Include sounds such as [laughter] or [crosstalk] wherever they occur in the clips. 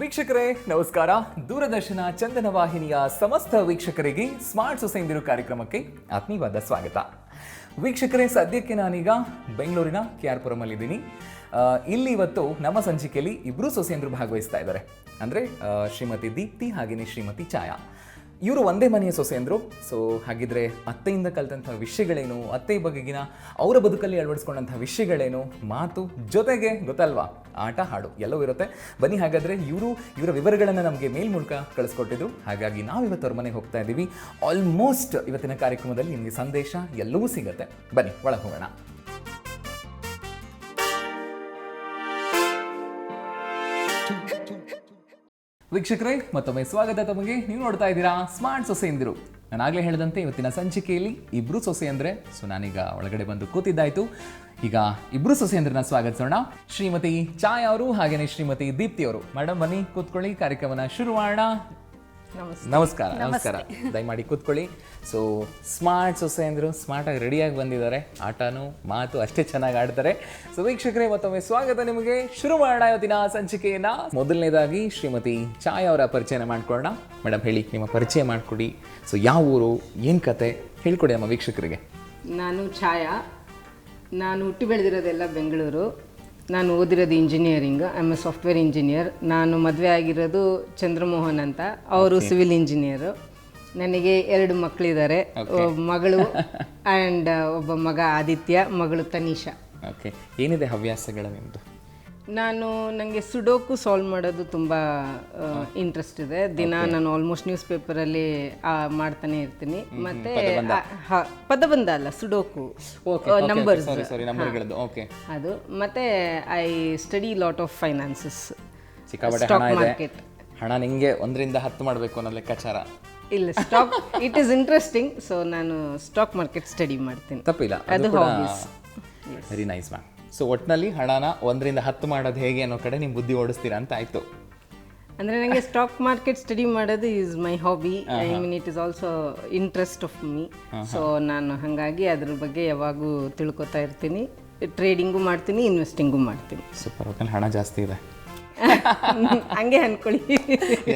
ವೀಕ್ಷಕರೇ, ನಮಸ್ಕಾರ. ದೂರದರ್ಶನ ಚಂದನ ವಾಹಿನಿಯ ಸಮಸ್ತ ವೀಕ್ಷಕರಿಗೆ ಸ್ಮಾರ್ಟ್ ಸೊಸೈಂದಿರು ಕಾರ್ಯಕ್ರಮಕ್ಕೆ ಆತ್ಮೀಯವಾದ ಸ್ವಾಗತ. ವೀಕ್ಷಕರೇ, ಸದ್ಯಕ್ಕೆ ನಾನೀಗ ಬೆಂಗಳೂರಿನ ಕೆ ಆರ್ ಪುರಮಲ್ಲಿದ್ದೀನಿ ಇಲ್ಲಿ ಇವತ್ತು ನಮ್ಮ ಸಂಚಿಕೆಯಲ್ಲಿ ಇಬ್ಬರು ಸೊಸೆಯಂದರು ಭಾಗವಹಿಸ್ತಾ ಇದ್ದಾರೆ. ಅಂದರೆ ಶ್ರೀಮತಿ ದೀಪ್ತಿ ಹಾಗೆಯೇ ಶ್ರೀಮತಿ ಛಾಯಾ. ಇವರು ಒಂದೇ ಮನೆಯ ಸೊಸೆಯಂದರು ಸೊ ಹಾಗಿದ್ರೆ ಅತ್ತೆಯಿಂದ ಕಲಿತಂಥ ವಿಷಯಗಳೇನು, ಅತ್ತೆ ಬಗೆಗಿನ, ಅವರ ಬದುಕಲ್ಲಿ ಅಳವಡಿಸ್ಕೊಂಡಂಥ ವಿಷಯಗಳೇನು, ಮಾತು ಜೊತೆಗೆ ಗೊತ್ತಲ್ವಾ? ಆಟ, ಹಾಡು ಎಲ್ಲವೂ ಇರುತ್ತೆ. ಬನ್ನಿ ಹಾಗಾದ್ರೆ ಇವರು ಇವರ ವಿವರಗಳನ್ನು ನಮಗೆ ಮೇಲ್ ಮೂಲಕ ಕಳಿಸ್ಕೊಟ್ಟಿದ್ರು ಹಾಗಾಗಿ ನಾವು ಇವತ್ತು ಅವ್ರ ಮನೆಗೆ ಹೋಗ್ತಾ ಇದ್ದೀವಿ ಆಲ್ಮೋಸ್ಟ್ ಇವತ್ತಿನ ಕಾರ್ಯಕ್ರಮದಲ್ಲಿ ನಿಮಗೆ ಸಂದೇಶ ಎಲ್ಲವೂ ಸಿಗುತ್ತೆ. ಬನ್ನಿ, ಒಳಗೆ ಹೋಗೋಣ. ವೀಕ್ಷಕರೇ, ಮತ್ತೊಮ್ಮೆ ಸ್ವಾಗತ ತಮಗೆ. ನೀವು ನೋಡ್ತಾ ಇದ್ದೀರಾ ಸ್ಮಾರ್ಟ್ ಸೊಸೆಯಂದಿರು ನಾನು ಆಗಲೇ ಹೇಳಿದಂತೆ ಇವತ್ತಿನ ಸಂಚಿಕೆಯಲ್ಲಿ ಇಬ್ಬರು ಸೊಸೆ ಅಂದರೆ, ಸೊ ನಾನೀಗ ಒಳಗಡೆ ಬಂದು ಕೂತಿದ್ದಾಯ್ತು. ಈಗ ಇಬ್ಬರು ಸೊಸೆ ಅಂದ್ರನ್ನ ಸ್ವಾಗತಿಸೋಣ. ಶ್ರೀಮತಿ ಚಾಯ್ ಅವರು ಹಾಗೆಯೇ ಶ್ರೀಮತಿ ದೀಪ್ತಿ ಅವರು. ಮೇಡಮ್ ಬನ್ನಿ, ಕೂತ್ಕೊಳ್ಳಿ, ಕಾರ್ಯಕ್ರಮನ ಶುರು ಮಾಡೋಣ ನಮಸ್ಕಾರ ನಮಸ್ಕಾರ. ದಯಮಾಡಿ ಕೂತ್ಕೊಳ್ಳಿ. ಸೊ ಸ್ಮಾರ್ಟ್ ಸೊಸೆ ಅಂದರು ಸ್ಮಾರ್ಟಾಗಿ ರೆಡಿಯಾಗಿ ಬಂದಿದ್ದಾರೆ. ಆಟನೂ ಮಾತು ಅಷ್ಟೇ ಚೆನ್ನಾಗಿ ಆಡ್ತಾರೆ. ಸೊ ವೀಕ್ಷಕರೇ ಮತ್ತೊಮ್ಮೆ ಸ್ವಾಗತ ನಿಮಗೆ. ಶುರು ಮಾಡೋಣ ಇವತ್ತಿನ ಸಂಚಿಕೆಯನ್ನು. ಮೊದಲನೇದಾಗಿ ಶ್ರೀಮತಿ ಚಾಯ್ ಅವರ ಪರಿಚಯನ ಮಾಡಿಕೊಳ್ಳೋಣ. ಮೇಡಮ್ ಹೇಳಿ ನಿಮ್ಮ ಪರಿಚಯ ಮಾಡಿಕೊಡಿ. ಸೊ ಯಾವ ಊರು ಏನು ಕತೆ? ಹೇಳ್ಕೊಡಿ ನಮ್ಮ ವೀಕ್ಷಕರಿಗೆ. ನಾನು ಛಾಯಾ. ನಾನು ಹುಟ್ಟಿ ಬೆಳೆದಿರೋದೆಲ್ಲ ಬೆಂಗಳೂರು. ನಾನು ಓದಿರೋದು engineering I am a software engineer ನಾನು ಮದುವೆ ಆಗಿರೋದು ಚಂದ್ರಮೋಹನ್ ಅಂತ. ಅವರು ಸಿವಿಲ್ ಇಂಜಿನಿಯರು ನನಗೆ ಎರಡು ಮಕ್ಕಳಿದ್ದಾರೆ ಮಗಳು ಆ್ಯಂಡ್ ಒಬ್ಬ ಮಗ ಆದಿತ್ಯ ಮಗಳು ತನಿಷಾ. ಓಕೆ ಏನಿದೆ ಹವ್ಯಾಸಗಳು ನಿಮ್ಮದು ನಾನು ನನಗೆ ಸುಡೋಕು ಸಾಲ್ವ್ ಮಾಡೋದು ತುಂಬ ಇಂಟ್ರೆಸ್ಟ್ ಇದೆ. ದಿನ ನಾನು ಆಲ್ಮೋಸ್ಟ್ ನ್ಯೂಸ್ ಪೇಪರಲ್ಲಿ ಮಾಡ್ತಾನೆ ಇರ್ತೀನಿ. ಮತ್ತೆ ಪದಬಂಧ. ಅಲ್ಲ ಸುಡೋಕು. ನಂಬರ್ಸ್ ಅದು. ಮತ್ತೆ I study lot of finances ಸಿಕ್ಕಾಪಟ್ಟೆ Stock ಹಣ ನಿಮಗೆ ಒಂದರಿಂದ ಹತ್ತು ಮಾಡಬೇಕು ಅನ್ನೋ ಲೆಕ್ಕಾಚಾರ. ಇಲ್ಲ stock it is interesting so ನಾನು ಸ್ಟಾಕ್ ಮಾರ್ಕೆಟ್ ಸ್ಟಡಿ ಮಾಡ್ತೀನಿ. ತಪ್ಪಿಲ್ಲ. ಅದು ವೆರಿ ನೈಸ್ ಮ್ಯಾಮ್ ಸೊ ಒಟ್ಟಿನಲ್ಲಿ ಹಣನ ಒಂದರಿಂದ ಹತ್ತು ಮಾಡೋದು ಹೇಗೆ ಅನ್ನೋ ಕಡೆ ನಿಮ್ಮ ಬುದ್ಧಿ ಓಡಿಸ್ತೀರಾ ಅಂತ ಆಯ್ತು. ಅಂದರೆ ನನಗೆ ಸ್ಟಾಕ್ ಮಾರ್ಕೆಟ್ ಸ್ಟಡಿ ಮಾಡೋದು is my hobby I mean it is also interest of me so ನಾನು ಹಾಗಾಗಿ ಅದ್ರ ಬಗ್ಗೆ ಯಾವಾಗೂ ತಿಳ್ಕೊತಾ ಇರ್ತೀನಿ. ಟ್ರೇಡಿಂಗು ಮಾಡ್ತೀನಿ ಇನ್ವೆಸ್ಟಿಂಗು ಮಾಡ್ತೀನಿ. ಸೂಪರ್ ಓಕೆ ಹಣ ಜಾಸ್ತಿ ಇದೆ. [laughs] ಹಂಗೆ ಅನ್ಕೊಳ್ಳಿ.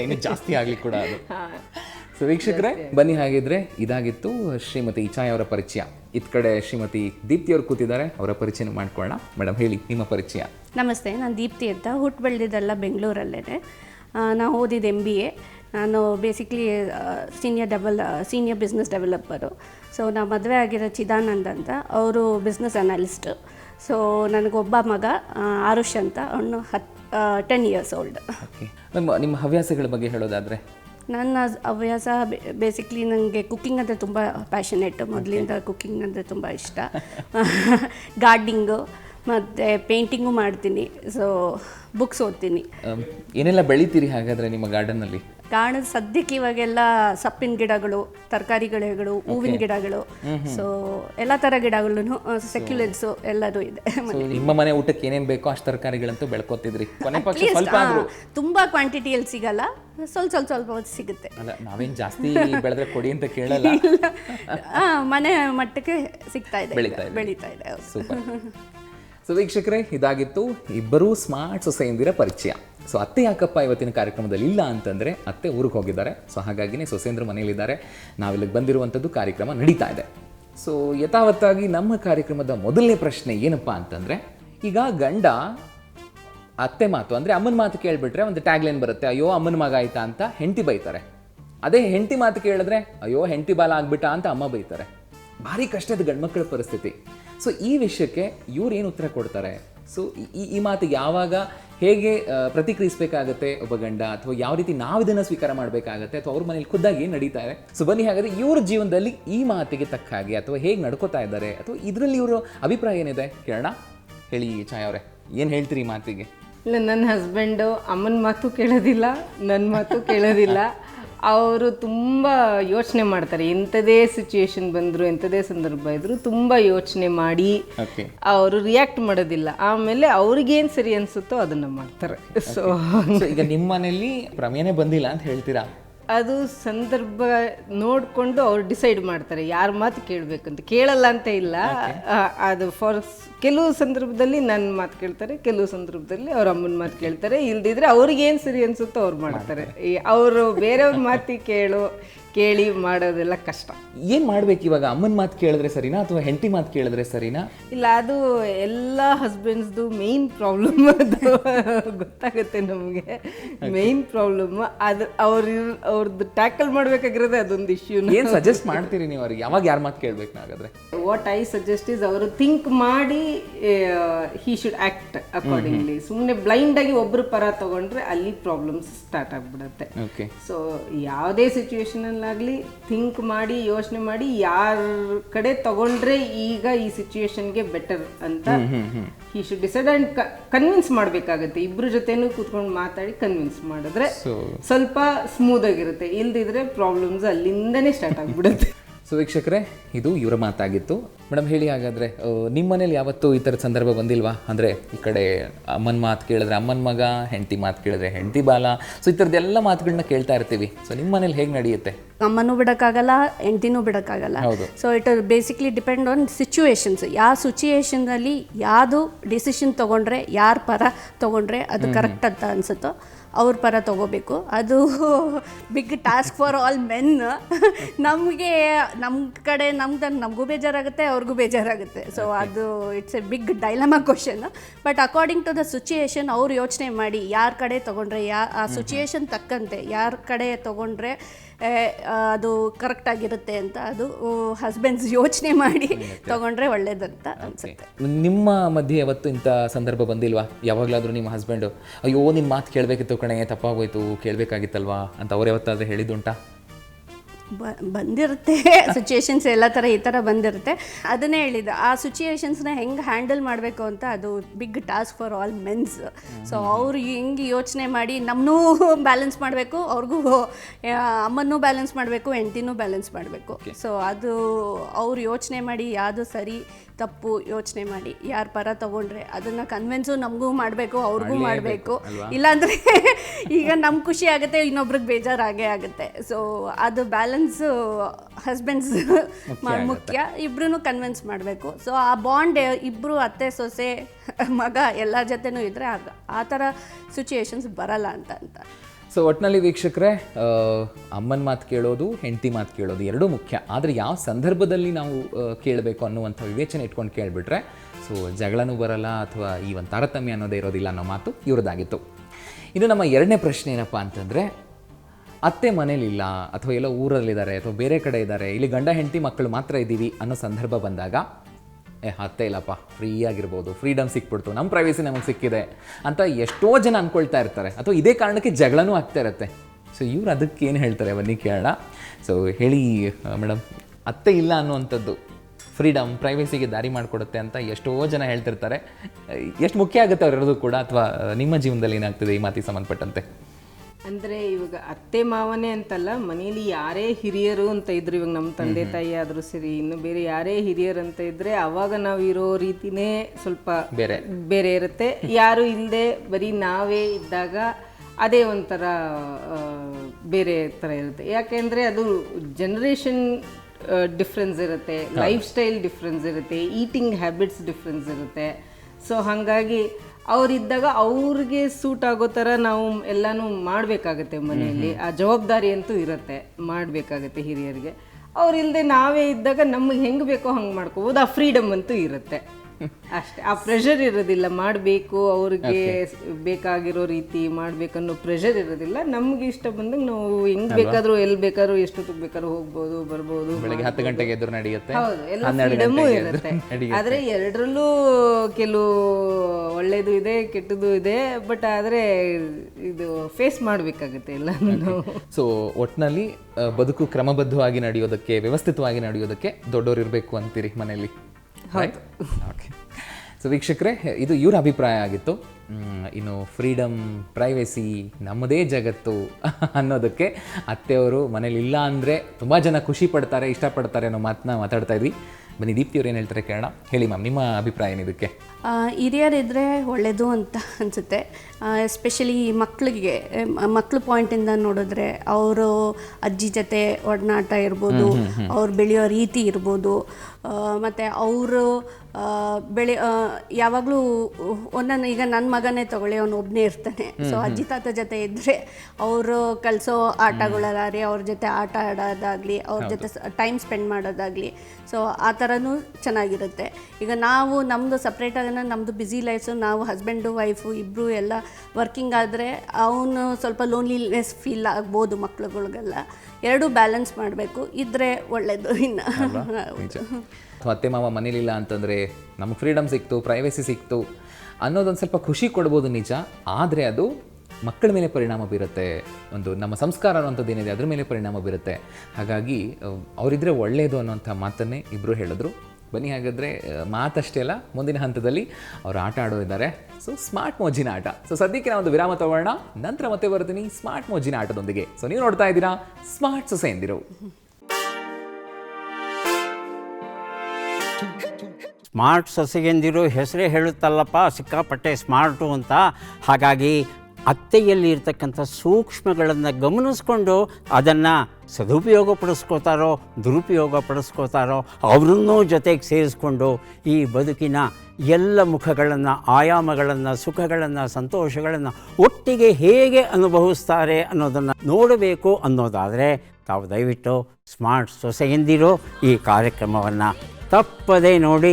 ಇನ್ನು ಜಾಸ್ತಿ ಆಗಲಿ ಕೂಡ ಅದು. [laughs] ಸೊ ವೀಕ್ಷಕರೇ ಬನ್ನಿ ಹಾಗಿದ್ರೆ ಇದಾಗಿತ್ತು ಶ್ರೀಮತಿ ಇಚಾಯ್ ಅವರ ಪರಿಚಯ. ಇತ್ ಕಡೆ ಶ್ರೀಮತಿ ದೀಪ್ತಿ ಅವರು ಕೂತಿದ್ದಾರೆ ಅವರ ಪರಿಚಯ ಮಾಡ್ಕೊಳ್ಳೋಣ. ಮೇಡಮ್ ಹೇಳಿ ನಿಮ್ಮ ಪರಿಚಯ. ನಮಸ್ತೆ ನಾನು ದೀಪ್ತಿ ಅಂತ. ಹುಟ್ಟು ಬೆಳೆದಿದ್ದೆಲ್ಲ ಬೆಂಗಳೂರಲ್ಲೇ ನಾವು ಓದಿದ್ದು ಎಂ ಬಿ ಎ ನಾನು basically senior devel senior business developer so ನಾ ಮದುವೆ ಆಗಿರೋ ಚಿದಾನಂದ್ ಅಂತ. ಅವರು ಬಿಸ್ನೆಸ್ ಅನಾಲಿಸ್ಟು ಸೊ ನನಗೊಬ್ಬ ಮಗ ಆರುಷ್ ಅಂತ. ಅವನು ಹತ್ತು ಟೆನ್ ಇಯರ್ಸ್ ಓಲ್ಡ್ ಓಕೆ ನಮ್ಮ ನಿಮ್ಮ ಹವ್ಯಾಸಗಳ ಬಗ್ಗೆ ಹೇಳೋದಾದ್ರೆ? ನನ್ನ ಹವ್ಯಾಸ ಬೇಸಿಕ್ಲಿ ನನಗೆ ಕುಕ್ಕಿಂಗ್ ಅಂದರೆ ತುಂಬ ಪ್ಯಾಷನೇಟ್ ಮೊದಲಿಂದ ಕುಕ್ಕಿಂಗ್ ಅಂದರೆ ತುಂಬ ಇಷ್ಟ. ಗಾರ್ಡಿಂಗು ಮತ್ತು ಪೇಂಟಿಂಗು ಮಾಡ್ತೀನಿ. ಸೊ ಬುಕ್ಸ್ ಓದ್ತೀನಿ. ಅಮ್, ಏನೆಲ್ಲ ಬೆಳಿತೀರಿ ಹಾಗಾದರೆ ನಿಮ್ಮ ಗಾರ್ಡನ್ನಲ್ಲಿ ಕಾಣದ ಸದ್ಯಕ್ಕೆ ಇವಾಗೆಲ್ಲ ಸಪ್ಪಿನ ಗಿಡಗಳು ತರಕಾರಿ ಗಿಡಗಳು ಹೂವಿನ ಗಿಡಗಳು. ಸೊ ಎಲ್ಲ ತರ ಗಿಡಗಳನ್ನು ಸೆಕ್ಯುಲೆನ್ಸ್ ಎಲ್ಲರೂ ಇದೆ ನಿಮ್ಮ ಮನೆ ಊಟಕ್ಕೆ ಏನೇನು ಬೇಕೋ ಅಷ್ಟು ತರಕಾರಿಗಳಂತೂ ಬೆಳ್ಕೊತಿದ್ರಿ. ತುಂಬಾ ಕ್ವಾಂಟಿಟಿಯಲ್ಲಿ ಸಿಗಲ್ಲ. ಸ್ವಲ್ಪ ಸ್ವಲ್ಪ ಸ್ವಲ್ಪ ಸಿಗುತ್ತೆ. ಅಲ್ಲ ನಾವೇನ್ ಜಾಸ್ತಿ ಬೆಳೆದ್ರೆ ಕೊಡಿ ಅಂತ ಕೇಳಲ್ಲ. ಮನೆ ಮಟ್ಟಕ್ಕೆ ಸಿಗ್ತಾ ಇದೆ ಬೆಳೀತಾ ಇದೆ. ಸೂಪರ್. ಸೊ ವೀಕ್ಷಕರೇ ಇದಾಗಿತ್ತು ಇಬ್ಬರೂ ಸ್ಮಾರ್ಟ್ ಸೊಸೆಯಿಂದಿರ ಪರಿಚಯ. ಸೊ ಅತ್ತೆ ಯಾಕಪ್ಪ ಇವತ್ತಿನ ಕಾರ್ಯಕ್ರಮದಲ್ಲಿ ಇಲ್ಲ ಅಂತಂದ್ರೆ ಅತ್ತೆ ಊರಿಗೆ ಹೋಗಿದ್ದಾರೆ. ಸೊ ಹಾಗಾಗಿನೇ ಸೊಸೇಂದ್ರ ಮನೆಯಲ್ಲಿದ್ದಾರೆ. ನಾವಿಲ್ಲಿಗೆ ಬಂದಿರುವಂಥದ್ದು ಕಾರ್ಯಕ್ರಮ ನಡೀತಾ ಇದೆ. ಸೊ ಯಥಾವತ್ತಾಗಿ ನಮ್ಮ ಕಾರ್ಯಕ್ರಮದ ಮೊದಲನೇ ಪ್ರಶ್ನೆ ಏನಪ್ಪ ಅಂತಂದ್ರೆ, ಈಗ ಗಂಡ ಅತ್ತೆ ಮಾತು, ಅಂದರೆ ಅಮ್ಮನ ಮಾತು ಕೇಳಿಬಿಟ್ರೆ ಒಂದು ಟ್ಯಾಗ್ಲೈನ್ ಬರುತ್ತೆ, ಅಯ್ಯೋ, ಅಮ್ಮನ ಮಗ ಆಯ್ತಾ ಅಂತ ಹೆಂಡತಿ ಬೈತಾರೆ. ಅದೇ ಹೆಂಡತಿ ಮಾತು ಕೇಳಿದ್ರೆ, ಅಯ್ಯೋ, ಹೆಂಡತಿ ಬಾಲ ಆಗ್ಬಿಟ್ಟ ಅಂತ ಅಮ್ಮ ಬೈತಾರೆ. ಭಾರಿ ಕಷ್ಟದ ಗಂಡ್ಮಕ್ಳ ಪರಿಸ್ಥಿತಿ. ಸೊ ಈ ವಿಷಯಕ್ಕೆ ಇವ್ರು ಏನು ಉತ್ತರ ಕೊಡ್ತಾರೆ? ಸೊ ಈ ಈ ಮಾತಿಗೆ ಯಾವಾಗ ಹೇಗೆ ಪ್ರತಿಕ್ರಿಯಿಸಬೇಕಾಗತ್ತೆ ಒಬ್ಬ ಗಂಡ ಅಥವಾ ಯಾವ ರೀತಿ ನಾವು ಇದನ್ನು ಸ್ವೀಕಾರ ಮಾಡಬೇಕಾಗತ್ತೆ ಅಥವಾ ಅವ್ರ ಮನೇಲಿ ಖುದ್ದಾಗಿ ಏನು ನಡೀತಾ ಇದೆ ಸೊ ಬನ್ನಿ ಹಾಗಾದ್ರೆ ಇವ್ರ ಜೀವನದಲ್ಲಿ ಈ ಮಾತಿಗೆ ತಕ್ಕ ಹಾಗೆ ಅಥವಾ ಹೇಗೆ ನಡ್ಕೋತಾ ಇದ್ದಾರೆ ಅಥವಾ ಇದರಲ್ಲಿ ಇವರು ಅಭಿಪ್ರಾಯ ಏನಿದೆ? ಕೇಳೋಣ. ಹೇಳಿ ಛಾಯಾ ಅವರೇ ಏನು ಹೇಳ್ತೀರಿ ಈ ಮಾತಿಗೆ? ಇಲ್ಲ ನನ್ನ ಹಸ್ಬೆಂಡು ಅಮ್ಮನ ಮಾತು ಕೇಳೋದಿಲ್ಲ ನನ್ನ ಮಾತು ಕೇಳೋದಿಲ್ಲ. [laughs] ಅವರು ತುಂಬ ಯೋಚನೆ ಮಾಡ್ತಾರೆ. ಎಂಥದೇ ಸಿಚುಯೇಷನ್ ಬಂದರು ಎಂಥದೇ ಸಂದರ್ಭ ಇದ್ರು ತುಂಬ ಯೋಚನೆ ಮಾಡಿ ಅವರು ರಿಯಾಕ್ಟ್ ಮಾಡೋದಿಲ್ಲ. ಆಮೇಲೆ ಅವ್ರಿಗೇನು ಸರಿ ಅನಿಸುತ್ತೋ ಅದನ್ನು ಮಾಡ್ತಾರೆ. ಸೊ ಸೊ ಈಗ ನಿಮ್ಮ ಮನೇಲಿ ಪ್ರಮೇಯನೇ ಬಂದಿಲ್ಲ ಅಂತ ಹೇಳ್ತೀರಾ? ಅದು ಸಂದರ್ಭ ನೋಡಿಕೊಂಡು ಅವ್ರು ಡಿಸೈಡ್ ಮಾಡ್ತಾರೆ. ಯಾರ ಮಾತು ಕೇಳಬೇಕಂತ ಕೇಳಲ್ಲ ಅಂತ ಇಲ್ಲ. ಅದು ಫಾರ್ ಕೆಲವು ಸಂದರ್ಭದಲ್ಲಿ ನನ್ನ ಮಾತು ಕೇಳ್ತಾರೆ ಕೆಲವು ಸಂದರ್ಭದಲ್ಲಿ ಅವ್ರ ಅಮ್ಮನ ಮಾತು ಕೇಳ್ತಾರೆ. ಇಲ್ದಿದ್ರೆ ಅವ್ರಿಗೆ ಏನು ಸರಿ ಅನ್ಸುತ್ತೋ ಅವ್ರು ಮಾಡ್ತಾರೆ. ಅವರು ಬೇರೆಯವ್ರ ಮಾತಿ ಕೇಳು. ಕೇಳಿ ಮಾಡೋದೆಲ್ಲ ಕಷ್ಟ. ಏನ್ ಮಾಡ್ಬೇಕು ಇವಾಗ? ಅಮ್ಮನ ಮಾತು ಕೇಳಿದ್ರೆ ಸರಿನಾ ಅಥವಾ ಹೆಂಡತಿ ಮಾತು ಕೇಳಿದ್ರೆ ಸರಿನಾ? ಇಲ್ಲ ಅದು ಎಲ್ಲ ಹಸ್ಬೆಂಡ್ಸ್ದು ಮೇನ್ ಪ್ರಾಬ್ಲಮ್ ಅದು. ಗೊತ್ತಾಗುತ್ತೆ ನಮಗೆ. ಮೇನ್ ಪ್ರಾಬ್ಲಮ್ ಅದು ಅವ್ರ ಅವ್ರದ್ದು ಟ್ಯಾಕಲ್ ಮಾಡ್ಬೇಕಾಗಿರೋದೇ ಅದೊಂದು ಇಶ್ಯೂ ಏನ್ ಸಜೆಸ್ಟ್ ಮಾಡ್ತೀರಿ ನೀವು ಅವ್ರಿಗೆ? ಯಾವಾಗ ಯಾರ ಮಾತು ಕೇಳ್ಬೇಕು ಹಾಗಾದ್ರೆ? ವಾಟ್ ಐ ಸಜೆಸ್ಟ್ ಇಸ್ ಅವರು ಥಿಂಕ್ ಮಾಡಿ ಹಿ ಶುಡ್ ಆಕ್ಟ್ ಅಕಾರ್ಡಿಂಗ್ಲಿ ಸುಮ್ಮನೆ ಬ್ಲೈಂಡ್ ಆಗಿ ಒಬ್ರು ಪರ ತಗೊಂಡ್ರೆ ಅಲ್ಲಿ ಪ್ರಾಬ್ಲಮ್ಸ್ ಸ್ಟಾರ್ಟ್ ಆಗ್ಬಿಡುತ್ತೆ. ಓಕೆ ಸೊ ಯಾವುದೇ ಸಿಚುವೇಶನಲ್ಲಾಗಲಿ ಥಿಂಕ್ ಮಾಡಿ ಯೋಚನೆ ಮಾಡಿ ಯಾರ ಕಡೆ ತಗೊಂಡ್ರೆ ಈಗ ಈ ಸಿಚುವೇಶನ್ಗೆ ಬೆಟರ್ ಅಂತ ಈ ಶುಡ್ ಡಿಸೈಡ್ ಅಂಡ್ ಕನ್ವಿನ್ಸ್ ಮಾಡಬೇಕಾಗುತ್ತೆ. ಇಬ್ರು ಜೊತೆನೂ ಕೂತ್ಕೊಂಡು ಮಾತಾಡಿ ಕನ್ವಿನ್ಸ್ ಮಾಡಿದ್ರೆ ಸ್ವಲ್ಪ ಸ್ಮೂತ್ ಆಗಿರುತ್ತೆ. ಇಲ್ದಿದ್ರೆ ಪ್ರಾಬ್ಲಮ್ಸ್ ಅಲ್ಲಿಂದನೇ ಸ್ಟಾರ್ಟ್ ಆಗ್ಬಿಡುತ್ತೆ. ಸೊ ವೀಕ್ಷಕರೇ ಇದು ಇವರ ಮಾತಾಗಿತ್ತು. ಮೇಡಮ್ ಹೇಳಿ ಹಾಗಾದ್ರೆ ನಿಮ್ಮ ಮನೇಲಿ ಯಾವತ್ತೂ ಈ ಥರದ ಸಂದರ್ಭ ಬಂದಿಲ್ವಾ? ಅಂದರೆ ಈ ಕಡೆ ಅಮ್ಮನ ಮಾತು ಕೇಳಿದ್ರೆ ಅಮ್ಮನ ಮಗ ಹೆಂಡತಿ ಮಾತು ಕೇಳಿದ್ರೆ ಹೆಂಡತಿ ಬಾಲ. ಸೊ ಈ ಥರದ್ದೆಲ್ಲ ಮಾತುಗಳನ್ನ ಕೇಳ್ತಾ ಇರ್ತೀವಿ. ಸೊ ನಿಮ್ಮ ಮನೇಲಿ ಹೇಗೆ ನಡೆಯುತ್ತೆ? ಅಮ್ಮನೂ ಬಿಡೋಕ್ಕಾಗಲ್ಲ ಹೆಂಡತಿನೂ ಬಿಡೋಕ್ಕಾಗಲ್ಲ. ಹೌದು. So it basically depend on situations ಯಾವ ಸಿಚುವೇಶನಲ್ಲಿ ಯಾವುದು ಡಿಸಿಷನ್ ತೊಗೊಂಡ್ರೆ ಯಾರ ಪರ ತೊಗೊಂಡ್ರೆ ಅದು ಕರೆಕ್ಟ್ ಅಂತ ಅನಿಸುತ್ತೋ ಅವ್ರ ಪರ ತಗೋಬೇಕು. ಅದು big task for all men ನಮಗೆ ನಮ್ಮ ಕಡೆ ನಮ್ದು ನಮಗೂ ಬೇಜಾರಾಗುತ್ತೆ ಅವ್ರಿಗೂ ಬೇಜಾರಾಗುತ್ತೆ. ಸೊ ಅದು it's a big dilemma question but according to the situation ಅವ್ರು ಯೋಚನೆ ಮಾಡಿ ಯಾರ ಕಡೆ ತೊಗೊಂಡ್ರೆ ಯಾ ಆ ಸಿಚುಯೇಷನ್ ತಕ್ಕಂತೆ ಯಾರ ಕಡೆ ತೊಗೊಂಡ್ರೆ ಅದು ಕರೆಕ್ಟ್ ಆಗಿರುತ್ತೆ ಅಂತ ಅದು ಹಸ್ಬೆಂಡ್ಸ್ ಯೋಚನೆ ಮಾಡಿ ತೊಗೊಂಡ್ರೆ ಒಳ್ಳೇದಂತ ಅನ್ಸುತ್ತೆ. ನಿಮ್ಮ ಮಧ್ಯೆ ಯಾವತ್ತು ಇಂಥ ಸಂದರ್ಭ ಬಂದಿಲ್ವಾ? ಯಾವಾಗಲಾದರೂ ನಿಮ್ಮ ಹಸ್ಬೆಂಡು ಅಯ್ಯೋ ನಿಮ್ಮ ಮಾತು ಕೇಳಬೇಕಿತ್ತು ಕಣೆ ತಪ್ಪಾಗೋಯ್ತು ಕೇಳಬೇಕಾಗಿತ್ತಲ್ವಾ? ಅಂತ ಅವ್ರು ಯಾವತ್ತಾದ್ರೂ ಹೇಳಿದ್ದುಂಟಾ? ಬ ಬಂದಿರುತ್ತೆ. [laughs] ಸಿಚುಯೇಷನ್ಸ್ ಎಲ್ಲ ಥರ ಈ ಥರ ಬಂದಿರುತ್ತೆ. ಅದನ್ನೇ ಹೇಳಿದ್ದು ಆ ಸಿಚುಯೇಷನ್ಸ್ನ ಹೆಂಗೆ ಹ್ಯಾಂಡಲ್ ಮಾಡಬೇಕು ಅಂತ ಅದು big task for all mens so ಅವರು ಹೆಂಗೆ ಯೋಚನೆ ಮಾಡಿ ನಮ್ಮನ್ನೂ ಬ್ಯಾಲೆನ್ಸ್ [laughs] ಮಾಡಬೇಕು ಅವ್ರಿಗೂ ಅಮ್ಮನ್ನೂ ಬ್ಯಾಲೆನ್ಸ್ ಮಾಡಬೇಕು ಹೆಂಡ್ತಿನೂ ಬ್ಯಾಲೆನ್ಸ್ ಮಾಡಬೇಕು. ಸೊ ಅದು ಅವ್ರು ಯೋಚನೆ ಮಾಡಿ ಯಾವುದು ಸರಿ ತಪ್ಪು ಯೋಚನೆ ಮಾಡಿ ಯಾರ ಪರ ತಗೊಂಡ್ರೆ ಅದನ್ನು ಕನ್ವಿನ್ಸು ನಮಗೂ ಮಾಡಬೇಕು ಅವ್ರಿಗೂ ಮಾಡಬೇಕು. ಇಲ್ಲಾಂದರೆ [laughs] ಈಗ ನಮ್ಮ ಖುಷಿ ಆಗುತ್ತೆ ಇನ್ನೊಬ್ರಿಗೆ ಬೇಜಾರಾಗೇ ಆಗುತ್ತೆ. ಸೊ ಅದು ಬ್ಯಾಲೆನ್ಸ್ ಹಸ್ಬೆಂಡ್ಸ್ [laughs] ಮುಖ್ಯ ಇಬ್ರು ಕನ್ವಿನ್ಸ್ ಮಾಡಬೇಕು. ಸೊ ಆ ಬಾಂಡ್ ಇಬ್ಬರು ಅತ್ತೆ ಸೊಸೆ [laughs] ಮಗ ಎಲ್ಲ ಜೊತೆನೂ ಇದ್ದರೆ ಆಗ ಆ ಥರ ಸಿಚುಯೇಷನ್ಸ್ ಬರಲ್ಲ ಅಂತ ಅಂತ. ಸೊ ಒಟ್ಟಿನಲ್ಲಿ ವೀಕ್ಷಕರೇ ಅಮ್ಮನ ಮಾತು ಕೇಳೋದು, ಹೆಂಡತಿ ಮಾತು ಕೇಳೋದು ಎರಡೂ ಮುಖ್ಯ. ಆದರೆ ಯಾವ ಸಂದರ್ಭದಲ್ಲಿ ನಾವು ಕೇಳಬೇಕು ಅನ್ನುವಂಥ ವಿವೇಚನೆ ಇಟ್ಕೊಂಡು ಕೇಳಿಬಿಟ್ರೆ ಸೊ ಜಗಳನೂ ಬರಲ್ಲ ಅಥವಾ ಈ ಒಂದು ತಾರತಮ್ಯ ಅನ್ನೋದೇ ಇರೋದಿಲ್ಲ ಅನ್ನೋ ಮಾತು ಇವ್ರದ್ದಾಗಿತ್ತು. ಇನ್ನು ನಮ್ಮ ಎರಡನೇ ಪ್ರಶ್ನೆ ಏನಪ್ಪ ಅಂತಂದರೆ, ಅತ್ತೆ ಮನೇಲಿಲ್ಲ ಅಥವಾ ಎಲ್ಲೋ ಊರಲ್ಲಿದ್ದಾರೆ ಅಥವಾ ಬೇರೆ ಕಡೆ ಇದ್ದಾರೆ, ಇಲ್ಲಿ ಗಂಡ ಹೆಂಡತಿ ಮಕ್ಕಳು ಮಾತ್ರ ಇದ್ದೀವಿ ಅನ್ನೋ ಸಂದರ್ಭ ಬಂದಾಗ ಏ ಅತ್ತೆ ಇಲ್ಲಪ್ಪ. ಫ್ರೀ ಆಗಿರ್ಬೋದು. ಫ್ರೀಡಮ್ ಸಿಕ್ಬಿಡ್ತು. ನಮ್ಮ ಪ್ರೈವೇಸಿ ನಮಗೆ ಸಿಕ್ಕಿದೆ ಅಂತ ಎಷ್ಟೋ ಜನ ಅಂದ್ಕೊಳ್ತಾ ಇರ್ತಾರೆ. ಅಥವಾ ಇದೇ ಕಾರಣಕ್ಕೆ ಜಗಳನೂ ಆಗ್ತಾ ಇರುತ್ತೆ. ಸೊ ಇವ್ರು ಅದಕ್ಕೆ ಏನು ಹೇಳ್ತಾರೆ? ಬನ್ನಿ ಕೇಳ ಸೊ ಹೇಳಿ ಮೇಡಮ್ ಅತ್ತೆ ಇಲ್ಲ ಅನ್ನುವಂಥದ್ದು ಫ್ರೀಡಮ್ ಪ್ರೈವೇಸಿಗೆ ದಾರಿ ಮಾಡಿಕೊಡುತ್ತೆ ಅಂತ ಎಷ್ಟೋ ಜನ ಹೇಳ್ತಿರ್ತಾರೆ. ಎಷ್ಟು ಮುಖ್ಯ ಆಗುತ್ತೆ ಅವ್ರು ಇರೋದು ಕೂಡ? ಅಥವಾ ನಿಮ್ಮ ಜೀವನದಲ್ಲಿ ಏನಾಗ್ತದೆ ಈ ಮಾತಿಗೆ ಸಂಬಂಧಪಟ್ಟಂತೆ? ಅಂದ್ರೆ ಇವಾಗ ಅತ್ತೆ ಮಾವನೇ ಅಂತಲ್ಲ ಮನೇಲಿ ಯಾರೇ ಹಿರಿಯರು ಅಂತ ಇದ್ರು ಇವಾಗ ನಮ್ಮ ತಂದೆ ತಾಯಿ ಆದರೂ ಸರಿ ಇನ್ನು ಬೇರೆ ಯಾರೇ ಹಿರಿಯರು ಅಂತ ಇದ್ರೆ ಅವಾಗ ನಾವು ಇರೋ ರೀತಿನೇ ಸ್ವಲ್ಪ ಬೇರೆ. ಬೇರೆ ಇರುತ್ತೆ. ಯಾರು ಇಲ್ಲದೆ ಬರೀ ನಾವೇ ಇದ್ದಾಗ ಅದೇ ಒಂಥರ ಬೇರೆ ಥರ ಇರುತ್ತೆ. ಯಾಕೆಂದರೆ ಅದು ಜನ್ರೇಷನ್ ಡಿಫ್ರೆನ್ಸ್ ಇರುತ್ತೆ ಲೈಫ್ ಸ್ಟೈಲ್ ಡಿಫ್ರೆನ್ಸ್ ಇರುತ್ತೆ ಈಟಿಂಗ್ ಹ್ಯಾಬಿಟ್ಸ್ ಡಿಫ್ರೆನ್ಸ್ ಇರುತ್ತೆ. ಸೊ ಹಾಗಾಗಿ ಅವರಿದ್ದಾಗ ಅವ್ರಿಗೆ ಸೂಟ್ ಆಗೋ ಥರ ನಾವು ಎಲ್ಲನೂ ಮಾಡಬೇಕಾಗತ್ತೆ ಮನೆಯಲ್ಲಿ. ಆ ಜವಾಬ್ದಾರಿ ಅಂತೂ ಇರುತ್ತೆ ಮಾಡಬೇಕಾಗತ್ತೆ ಹಿರಿಯರಿಗೆ. ಅವ್ರಿಲ್ಲದೆ ನಾವೇ ಇದ್ದಾಗ ನಮಗೆ ಹೆಂಗೆ ಬೇಕೋ ಹಂಗೆ ಮಾಡ್ಕೋಬೋದು. ಆ ಫ್ರೀಡಮ್ ಅಂತೂ ಇರುತ್ತೆ. ಅಷ್ಟೇ. ಆ ಪ್ರೆಷರ್ ಇರೋದಿಲ್ಲ. ಮಾಡಬೇಕು ಅವ್ರಿಗೆ ಬೇಕಾಗಿರೋ ರೀತಿ ಮಾಡ್ಬೇಕನ್ನೋ ಪ್ರೆಷರ್ ಇರೋದಿಲ್ಲ. ನಮ್ಗೆ ಇಷ್ಟ ಬಂದಂಗೆ ನಾವು ಹೆಂಗ್ ಬೇಕಾದ್ರೂ ಎಲ್ಲಿ ಬೇಕಾದ್ರೂ ಎಷ್ಟೊತ್ತಿಗೆ ಬೇಕಾದ್ರೂ ಹೋಗ್ಬೋದು ಬರ್ಬೋದು ಬೆಳಗ್ಗೆ ಹತ್ತು ಗಂಟೆಗೆ ಎದುರು ನಡೆಯುತ್ತೆ. ಹೌದು. ಎಲ್ಲ ಫ್ರೀಡಮು ಇರುತ್ತೆ. ಆದ್ರೆ ಎರಡರಲ್ಲೂ ಕೆಲವು ಒಳ್ಳೇದು ಇದೆ ಕೆಟ್ಟದ್ದು ಇದೆ. ಬಟ್ ಆದ್ರೆ ಇದು ಫೇಸ್ ಮಾಡಬೇಕಾಗುತ್ತೆ ಎಲ್ಲ ನಾವು ಸೊ ಒಟ್ಟಿನಲ್ಲಿ ಬದುಕು ಕ್ರಮಬದ್ಧವಾಗಿ ನಡೆಯೋದಕ್ಕೆ ವ್ಯವಸ್ಥಿತವಾಗಿ ನಡೆಯೋದಕ್ಕೆ ದೊಡ್ಡವರು ಇರಬೇಕು ಅಂತೀರಿ ಮನೆಯಲ್ಲಿ? ಓಕೆ ಸೊ ವೀಕ್ಷಕರೇ ಇದು ಇವರ ಅಭಿಪ್ರಾಯ ಆಗಿತ್ತು. ಇನ್ನು ಫ್ರೀಡಮ್ ಪ್ರೈವೇಸಿ ನಮ್ಮದೇ ಜಗತ್ತು [laughs] ಅನ್ನೋದಕ್ಕೆ ಅತ್ತೆಯವರು ಮನೇಲಿ ಇಲ್ಲ ಅಂದರೆ ತುಂಬ ಜನ ಖುಷಿ ಪಡ್ತಾರೆ ಇಷ್ಟಪಡ್ತಾರೆ ಅನ್ನೋ ಮಾತನ್ನ ಮಾತಾಡ್ತಾ ಇದ್ವಿ. ಬನ್ನಿ ದೀಪ್ತಿ ಅವ್ರು ಏನು ಹೇಳ್ತಾರೆ ಕೇಳೋಣ. ಹೇಳಿ ಮ್ಯಾಮ್ ನಿಮ್ಮ ಅಭಿಪ್ರಾಯ ಏನಿದಕ್ಕೆ ಹಿರಿಯರಿದ್ದರೆ ಒಳ್ಳೆಯದು ಅಂತ ಅನಿಸುತ್ತೆ. ಎಸ್ಪೆಷಲಿ ಮಕ್ಕಳಿಗೆ ಮಕ್ಕಳು ಪಾಯಿಂಟಿಂದ ನೋಡಿದ್ರೆ ಅವರು ಅಜ್ಜಿ ಜೊತೆ ಒಡನಾಟ ಇರ್ಬೋದು ಅವ್ರು ಬೆಳೆಯೋ ರೀತಿ ಇರ್ಬೋದು ಮತ್ತು ಅವರು ಬೆಳೆ ಯಾವಾಗಲೂ ಒಂದನ್ನು ಈಗ ನನ್ನ ಮಗನೇ ತಗೊಳ್ಳಿ ಅವನು ಒಬ್ಬನೇ ಇರ್ತಾನೆ. ಸೊ ಅಜ್ಜಿ ತಾತ ಜೊತೆ ಇದ್ದರೆ ಅವರು ಕಲಿಸೋ ಆಟಗಳಾಗಲಿ ಅವ್ರ ಜೊತೆ ಆಟ ಆಡೋದಾಗಲಿ ಅವ್ರ ಜೊತೆ ಟೈಮ್ ಸ್ಪೆಂಡ್ ಮಾಡೋದಾಗಲಿ ಸೊ ಆ ಥರನೂ ಚೆನ್ನಾಗಿರುತ್ತೆ. ಈಗ ನಾವು ನಮ್ಮದು ಸಪ್ರೇಟಾಗಿ ನಮ್ಮದು ಬ್ಯುಸಿ ಲೈಫ್ಸು ನಾವು ಹಸ್ಬೆಂಡು ವೈಫು ಇಬ್ಬರು ಎಲ್ಲ ವರ್ಕಿಂಗ್ ಆದರೆ ಅವನು ಸ್ವಲ್ಪ ಲೋನ್ಲಿನೆಸ್ ಫೀಲ್ ಆಗ್ಬೋದು ಮಕ್ಳುಗಳಿಗೆಲ್ಲ. ಎರಡೂ ಬ್ಯಾಲೆನ್ಸ್ ಮಾಡಬೇಕು ಇದ್ದರೆ ಒಳ್ಳೆಯದು ಇನ್ನು. ಅಥವಾ ಅತ್ತೆ ಮಾವ ಮನೇಲಿಲ್ಲ ಅಂತಂದರೆ ನಮಗೆ ಫ್ರೀಡಮ್ ಸಿಕ್ತು ಪ್ರೈವಸಿ ಸಿಕ್ತು ಅನ್ನೋದೊಂದು ಸ್ವಲ್ಪ ಖುಷಿ ಕೊಡ್ಬೋದು ನಿಜ, ಆದರೆ ಅದು ಮಕ್ಕಳ ಮೇಲೆ ಪರಿಣಾಮ ಬೀರುತ್ತೆ. ಒಂದು ನಮ್ಮ ಸಂಸ್ಕಾರ ಅನ್ನೋಂಥದ್ದು ಏನಿದೆ ಅದ್ರ ಮೇಲೆ ಪರಿಣಾಮ ಬೀರುತ್ತೆ. ಹಾಗಾಗಿ ಅವರಿದ್ದರೆ ಒಳ್ಳೆಯದು ಅನ್ನೋಂಥ ಮಾತನ್ನೇ ಇಬ್ಬರು ಹೇಳಿದ್ರು. ಬನ್ನಿ ಹಾಗಾದರೆ ಮಾತಷ್ಟೇ ಅಲ್ಲ, ಮುಂದಿನ ಹಂತದಲ್ಲಿ ಅವರು ಆಟ ಆಡೋ ಇದ್ದಾರೆ ಸೊ ಸ್ಮಾರ್ಟ್ ಮೋಜಿನ ಆಟ. ಸೊ ಸದ್ಯಕ್ಕೆ ನಾವು ಒಂದು ವಿರಾಮ ತಗೊಳ್ಳೋಣ. ನಂತರ ಮತ್ತೆ ಬರ್ತೀನಿ ಸ್ಮಾರ್ಟ್ ಮೋಜಿನ ಆಟದೊಂದಿಗೆ. ಸೊ ನೀವು ನೋಡ್ತಾ ಇದ್ದೀರಾ ಸ್ಮಾರ್ಟ್ ಸೊಸೆ ಎಂದಿರು. ಸ್ಮಾರ್ಟ್ ಸೊಸೆಗೆಂದಿರು ಹೆಸರೇ ಹೇಳುತ್ತಲ್ಲಪ್ಪ, ಸಿಕ್ಕಾಪಟ್ಟೆ ಸ್ಮಾರ್ಟು ಅಂತ. ಹಾಗಾಗಿ ಅತ್ತೆಯಲ್ಲಿ ಇರ್ತಕ್ಕಂಥ ಸೂಕ್ಷ್ಮಗಳನ್ನು ಗಮನಿಸ್ಕೊಂಡು ಅದನ್ನು ಸದುಪಯೋಗ ಪಡಿಸ್ಕೋತಾರೋ ದುರುಪಯೋಗ ಪಡಿಸ್ಕೋತಾರೋ ಅವರನ್ನೂ ಜೊತೆಗೆ ಸೇರಿಸ್ಕೊಂಡು ಈ ಬದುಕಿನ ಎಲ್ಲ ಮುಖಗಳನ್ನು, ಆಯಾಮಗಳನ್ನು, ಸುಖಗಳನ್ನು, ಸಂತೋಷಗಳನ್ನು ಒಟ್ಟಿಗೆ ಹೇಗೆ ಅನುಭವಿಸ್ತಾರೆ ಅನ್ನೋದನ್ನು ನೋಡಬೇಕು ಅನ್ನೋದಾದರೆ ತಾವು ದಯವಿಟ್ಟು ಸ್ಮಾರ್ಟ್ ಸೊಸೆಯಿಂದಿರೋ ಈ ಕಾರ್ಯಕ್ರಮವನ್ನು ತಪ್ಪದೇ ನೋಡಿ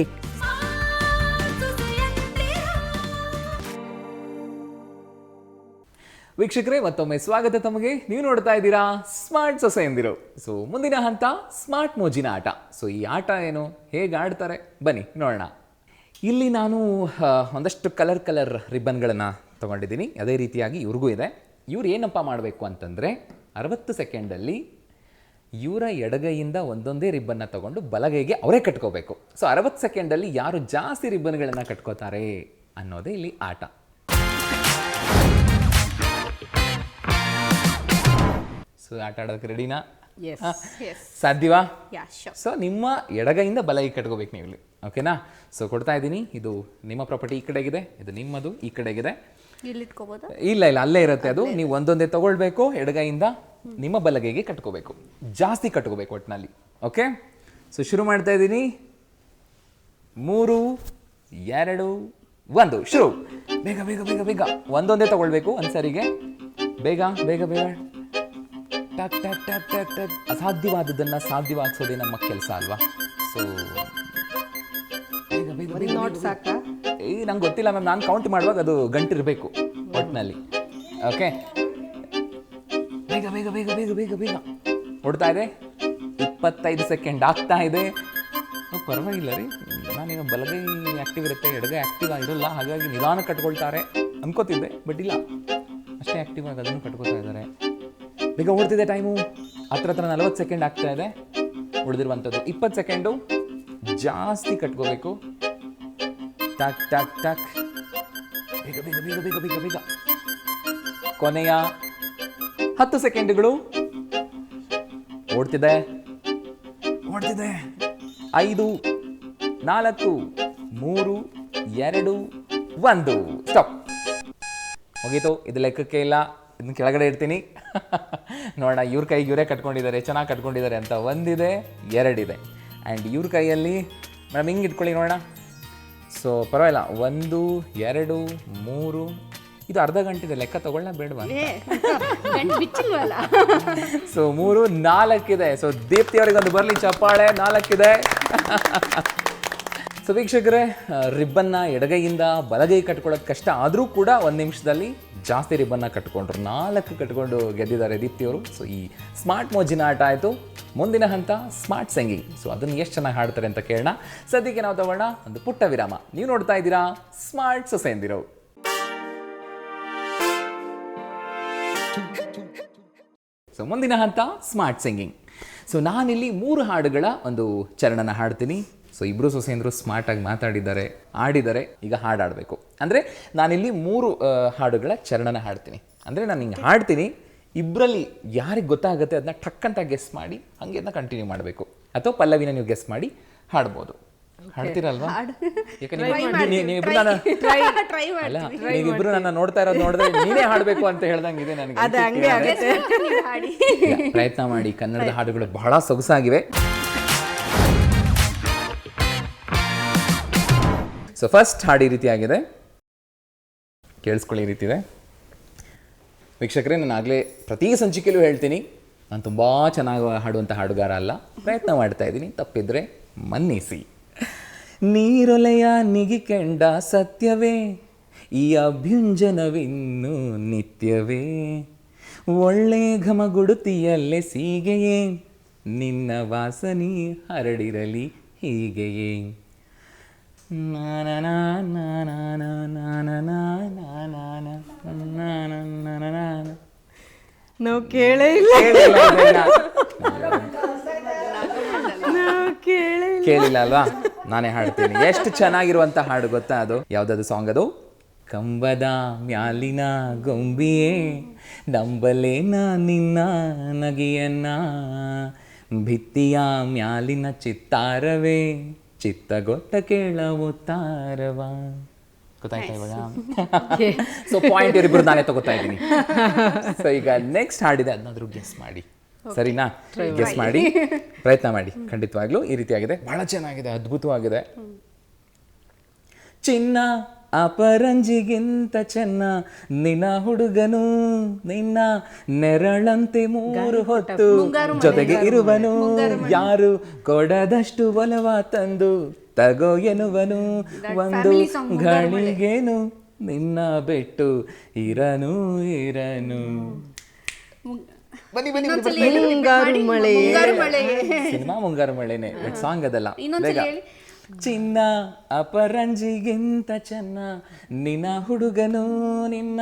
ವೀಕ್ಷಕರೇ, ಮತ್ತೊಮ್ಮೆ ಸ್ವಾಗತ ತಮಗೆ. ನೀವು ನೋಡ್ತಾ ಇದ್ದೀರಾ ಸ್ಮಾರ್ಟ್ ಸೊಸೆ ಎಂದಿರು. ಸೊ ಮುಂದಿನ ಹಂತ ಸ್ಮಾರ್ಟ್ ಮೋಜಿನ ಆಟ. ಸೊ ಈ ಆಟ ಏನು? ಹೇಗೆ ಆಡ್ತಾರೆ? ಬನ್ನಿ, ನೋಡೋಣ. ಇಲ್ಲಿ ನಾನು ಒಂದಷ್ಟು ಕಲರ್ ಕಲರ್ ರಿಬ್ಬನ್ಗಳನ್ನು ತೊಗೊಂಡಿದ್ದೀನಿ. ಅದೇ ರೀತಿಯಾಗಿ ಇವ್ರಿಗೂ ಇದೆ. ಇವ್ರು ಏನಪ್ಪ ಮಾಡಬೇಕು ಅಂತಂದರೆ, ಅರವತ್ತು ಸೆಕೆಂಡಲ್ಲಿ ಇವರ ಎಡಗೈಯಿಂದ ಒಂದೊಂದೇ ರಿಬ್ಬನ್ನ ತಗೊಂಡು ಬಲಗೈಗೆ ಅವರೇ ಕಟ್ಕೋಬೇಕು. ಸೊ ಅರವತ್ತು ಸೆಕೆಂಡಲ್ಲಿ ಯಾರು ಜಾಸ್ತಿ ರಿಬ್ಬನ್ಗಳನ್ನು ಕಟ್ಕೋತಾರೆ ಅನ್ನೋದೇ ಇಲ್ಲಿ ಆಟ. ಸೊ ಆಟ ಆಡೋದಕ್ಕೆ ರೆಡಿನಾ ಸಾಧ್ಯವಾ? ಸೊ ನಿಮ್ಮ ಎಡಗೈಯಿಂದ ಬಲಗೈ ಕಟ್ಕೋಬೇಕು ನೀವು ಇಲ್ಲಿ ಓಕೆನಾ ಸೊ ಕೊಡ್ತಾ ಇದ್ದೀನಿ. ಇದು ನಿಮ್ಮ ಪ್ರಾಪರ್ಟಿ ಈ ಕಡೆಗಿದೆ ಇದು ನಿಮ್ಮದು ಈ ಕಡೆಗಿದೆ. ಇಲ್ಲ ಇಲ್ಲ ಅಲ್ಲೇ ಇರುತ್ತೆ ಅದು. ನೀವು ಒಂದೊಂದೇ ತಗೊಳ್ಬೇಕು ಎಡಗೈಯಿಂದ ನಿಮ್ಮ ಬಲಗೈಗೆ ಕಟ್ಕೋಬೇಕು. ಜಾಸ್ತಿ ಕಟ್ಕೋಬೇಕು ಒಟ್ಟಿನಲ್ಲಿ ಓಕೆ ಸೊ ಶುರು ಮಾಡ್ತಾ ಇದ್ದೀನಿ. ಮೂರು ಎರಡು ಒಂದು. ಶುರು. ಬೇಗ ಬೇಗ ಬೇಗ ಬೇಗ. ಒಂದೊಂದೇ ತಗೊಳ್ಬೇಕು ಒಂದ್ಸರಿಗೆ. ಬೇಗ ಬೇಗ ಬೇಗ. ಟಕ್ ಟ್ಯಾಕ್ ಟ್ಯಾಕ್ ಟಕ್ ಟ್ಯಾಕ್ ಅಸಾಧ್ಯವಾದದನ್ನ ಸಾಧ್ಯವಾಗಿಸೋದೇ ನಮ್ಮ ಕೆಲಸ ಅಲ್ವಾ ಸೊ ಏ ನಂಗೆ ಗೊತ್ತಿಲ್ಲ ಮ್ಯಾಮ್. ನಾನು ಕೌಂಟ್ ಮಾಡುವಾಗ ಅದು ಗಂಟಿರಬೇಕು ಒಟ್ಟಿನಲ್ಲಿ ಓಕೆ ಬೇಗ ಬೇಗ ಬೇಗ ಬೇಗ ಬೇಗ ಬೇಗ. ಹೊಡ್ತಾ ಇದೆ? ಇಪ್ಪತ್ತೈದು ಸೆಕೆಂಡ್ ಆಗ್ತಾ ಇದೆ. ಪರವಾಗಿಲ್ಲ ರೀ. ನಾನೀಗ ಬಲಗೈ ಆ್ಯಕ್ಟಿವ್ ಇರುತ್ತೆ ಎಡಗೈ ಆ್ಯಕ್ಟಿವ್ ಆಗಿರಲ್ಲ. ಹಾಗಾಗಿ ನಿಧಾನ ಕಟ್ಕೊಳ್ತಾರೆ. ಅನ್ಕೋತಿದ್ದೆ ಬಟ್ ಇಲ್ಲ. ಅಷ್ಟೇ ಆ್ಯಕ್ಟಿವ್ ಆಗಿ ಅದನ್ನು ಕಟ್ಕೋತಾ ಇದ್ದಾರೆ. ಬೇಗ ಓಡ್ತಿದೆ ಟೈಮು ಹತ್ರ ಹತ್ರ ನಲವತ್ತು ಸೆಕೆಂಡ್ ಆಗ್ತಾ ಇದೆ. ಉಳಿದಿರುವಂಥದ್ದು ಇಪ್ಪತ್ತು ಸೆಕೆಂಡು ಜಾಸ್ತಿ ಕಟ್ಕೋಬೇಕು. ಟಕ್ ಟಕ್ ಟಕ್. ಬೇಗ ಬೇಗ ಬೇಗ ಬೇಗ ಬೇಗ ಬೇಗ. ಕೊನೆಯ ಹತ್ತು ಸೆಕೆಂಡ್ಗಳು ಓಡ್ತಿದೆ. ಓಡ್ತಿದೆ. ಐದು, ನಾಲ್ಕು, ಮೂರು, ಎರಡು, ಒಂದು. ಸ್ಟಾಪ್ ಮುಗೀತು. ಇದು ಲೆಕ್ಕಕ್ಕೆ ಇಲ್ಲ. ಇದನ್ನ ಕೆಳಗಡೆ ಇಡ್ತೀನಿ. ನೋಡೋಣ ಇವ್ರ ಕೈ ಇವರೇ ಕಟ್ಕೊಂಡಿದ್ದಾರೆ ಚೆನ್ನಾಗಿ ಕಟ್ಕೊಂಡಿದ್ದಾರೆ ಅಂತ ಒಂದಿದೆ ಎರಡಿದೆ. ಆ್ಯಂಡ್ ಇವ್ರ ಕೈಯಲ್ಲಿ ಮೇಡಮ್ ಹಿಂಗೆ ಇಟ್ಕೊಳ್ಳಿ ನೋಡೋಣ ಸೊ ಪರವಾಗಿಲ್ಲ ಒಂದು ಎರಡು ಮೂರು ಇದು ಅರ್ಧ ಗಂಟೆದೆ ಲೆಕ್ಕ ತಗೊಳ್ಳ ಬೇಡವಾ ಸೊ ಮೂರು ನಾಲ್ಕಿದೆ. ಸೊ ದೀಪ್ತಿ ಅವರಿಗೆ ಒಂದು ಬರಲಿ ಚಪ್ಪಾಳೆ ನಾಲ್ಕಿದೆ. ಸೊ ವೀಕ್ಷಕರೇ ರಿಬ್ಬನ್ನ ಎಡಗೈಯಿಂದ ಬಲಗೈ ಕಟ್ಕೊಳ್ಳೋದು ಕಷ್ಟ ಆದರೂ ಕೂಡ ಒಂದು ನಿಮಿಷದಲ್ಲಿ ಜಾಸ್ತಿ ರಿಬ್ಬನ್ನ ಕಟ್ಕೊಂಡ್ರು. ನಾಲ್ಕು ಕಟ್ಕೊಂಡು ಗೆದ್ದಿದ್ದಾರೆ ದೀಪ್ತಿಯವರು ಸೊ ಈ ಸ್ಮಾರ್ಟ್ ಮೋಜಿನ ಆಟ ಆಯಿತು. ಮುಂದಿನ ಹಂತ ಸ್ಮಾರ್ಟ್ ಸಿಂಗಿಂಗ್ ಸೊ ಅದನ್ನು ಎಷ್ಟು ಚೆನ್ನಾಗಿ ಹಾಡ್ತಾರೆ ಅಂತ ಕೇಳೋಣ. ಸದ್ಯಕ್ಕೆ ನಾವು ತಗೋಣ ಒಂದು ಪುಟ್ಟ ವಿರಾಮ. ನೀವು ನೋಡ್ತಾ ಇದ್ದೀರಾ ಸ್ಮಾರ್ಟ್ ಸೊಸೆಂದಿರೋ ಸೊ ಮುಂದಿನ ಹಂತ ಸ್ಮಾರ್ಟ್ ಸಿಂಗಿಂಗ್. ಸೊ ನಾನಿಲ್ಲಿ ಮೂರು ಹಾಡುಗಳ ಒಂದು ಚರಣನ ಹಾಡ್ತೀನಿ. ಸೊ ಇಬ್ಬರು ಸೊಸೆಯಂದರು ಸ್ಮಾರ್ಟಾಗಿ ಮಾತಾಡಿದ್ದಾರೆ ಆಡಿದ್ದಾರೆ ಈಗ ಹಾಡಾಡಬೇಕು. ಅಂದರೆ ನಾನಿಲ್ಲಿ ಮೂರು ಹಾಡುಗಳ ಚರಣನ ಹಾಡ್ತೀನಿ. ಅಂದರೆ ನಾನು ಹಿಂಗೆ ಹಾಡ್ತೀನಿ ಇಬ್ಬರಲ್ಲಿ ಯಾರಿಗೆ ಗೊತ್ತಾಗುತ್ತೆ ಅದನ್ನ ಟಕ್ ಅಂತ ಗೆಸ್ ಮಾಡಿ ಹಂಗೆ ಅದನ್ನ ಕಂಟಿನ್ಯೂ ಮಾಡಬೇಕು. ಅಥವಾ ಪಲ್ಲವಿನ ನೀವು ಗೆಸ್ ಮಾಡಿ ಹಾಡ್ಬೋದು. ಹಾಡ್ತೀರಲ್ವಾ? ನೀವಿಬ್ರು ನನ್ನ [laughs] ನೋಡ್ತಾ ಇರೋದು ನೋಡಿದ್ರೆ ನೀನೇ ಹಾಡ್ಬೇಕು ಅಂತ ಹೇಳ್ದಂಗಿದೆ ನನಗೆ. ಹಾಡಿ ಪ್ರಯತ್ನ ಮಾಡಿ. ಕನ್ನಡದ ಹಾಡುಗಳು ಬಹಳ ಸೊಗಸಾಗಿವೆ. ಸೊ ಫಸ್ಟ್ ಹಾಡು ಈ ರೀತಿಯಾಗಿದೆ ಕೇಳಿಸ್ಕೊಳ್ಳಿ ಈ ರೀತಿ ಇದೆ ವೀಕ್ಷಕರೇ, ನಾನು ಆಗಲೇ ಪ್ರತಿ ಸಂಚಿಕೆಯಲ್ಲೂ ಹೇಳ್ತೀನಿ, ನಾನು ತುಂಬ ಚೆನ್ನಾಗಿ ಹಾಡುವಂಥ ಹಾಡುಗಾರ ಅಲ್ಲ, ಪ್ರಯತ್ನ ಮಾಡ್ತಾ ಇದ್ದೀನಿ. ತಪ್ಪಿದ್ರೆ ಮನ್ನಿಸಿ. ನೀರೊಲೆಯ ನಿಗಿಕೆಂಡ ಸತ್ಯವೇ, ಈ ಅಭ್ಯುಂಜನವಿನ್ನು ನಿತ್ಯವೇ. ಒಳ್ಳೆ ಘಮಗುಡುತಿಯಲ್ಲೇ ಸೀಗೆಯೇ, ನಿನ್ನ ವಾಸನಿ ಹರಡಿರಲಿ ಹೀಗೆಯೇ ನಾನನಾ ನಾನನಾ ನಾನನಾ ನಾನನಾ ನಾನನಾ ನಾವು ಕೇಳೇ ಇಲ್ಲ. ಕೇಳಿಲ್ಲ ಅಲ್ವಾ? ನಾನೇ ಹಾಡ್ತೀನಿ. ಎಷ್ಟು ಚೆನ್ನಾಗಿರುವಂತ ಹಾಡು ಗೊತ್ತಾ ಅದು? ಯಾವ್ದದು ಸಾಂಗ್ ಅದು? ಕಂಬದ ಮ್ಯಾಲಿನ ಗೊಂಬಿಯೇ, ನಂಬಲೇನ ನಿನ್ನ ನಗಿಯನ್ನ, ಭಿತ್ತಿಯ ಮ್ಯಾಲಿನ ಚಿತ್ತಾರವೇ ಚಿತ್ತಗೊತ್ತ ಗೊತ್ತ ಗೊತ್ತಾಯ್ತಾ ಇವಾಗ? ಸೊ ಪಾಯಿಂಟ್ ಇವರಿಬ್ರು ನಾನೇ ತಗೋತಾ ಇದ್ದೀನಿ. ಸೊ ಈಗ ನೆಕ್ಸ್ಟ್ ಹಾಡಿದೆ ಅದನ್ನಾದ್ರೂ ಗೆಸ್ ಮಾಡಿ. ಸರಿನಾ? ಗೆಸ್ ಮಾಡಿ. ಪ್ರಯತ್ನ ಮಾಡಿ. ಖಂಡಿತವಾಗ್ಲೂ ಈ ರೀತಿಯಾಗಿದೆ. ಬಹಳ ಚೆನ್ನಾಗಿದೆ ಅದ್ಭುತವಾಗಿದೆ. ಚಿನ್ನ ಅಪರಂಜಿಗಿಂತ ಚೆನ್ನ ನಿನ್ನ ಹುಡುಗನು ನಿನ್ನ ನೆರಳಂತೆ ಮೂರು ಹೊತ್ತು ಜೊತೆಗೆ ಇರುವನು. ಯಾರು ಕೊಡದಷ್ಟು ಒಲವ ತಂದು ತಗೋ ಎನ್ನುವನು. ಒಂದು ಗಳಿಗೇನು ನಿನ್ನ ಬಿಟ್ಟು ಇರನು ಇರನು. ಮುಂಗಾರು ಮಳೆ. ಸಿನಿಮಾ ಮುಂಗಾರು ಮಳೆನೆ ಬಟ್ ಸಾಂಗ್ ಅದಲ್ಲ ಬೇಗ. ಚಿನ್ನ ಅಪರಂಜಿಗಿಂತ ಚೆನ್ನ. ನಿನ್ನ ಹುಡುಗನು ನಿನ್ನ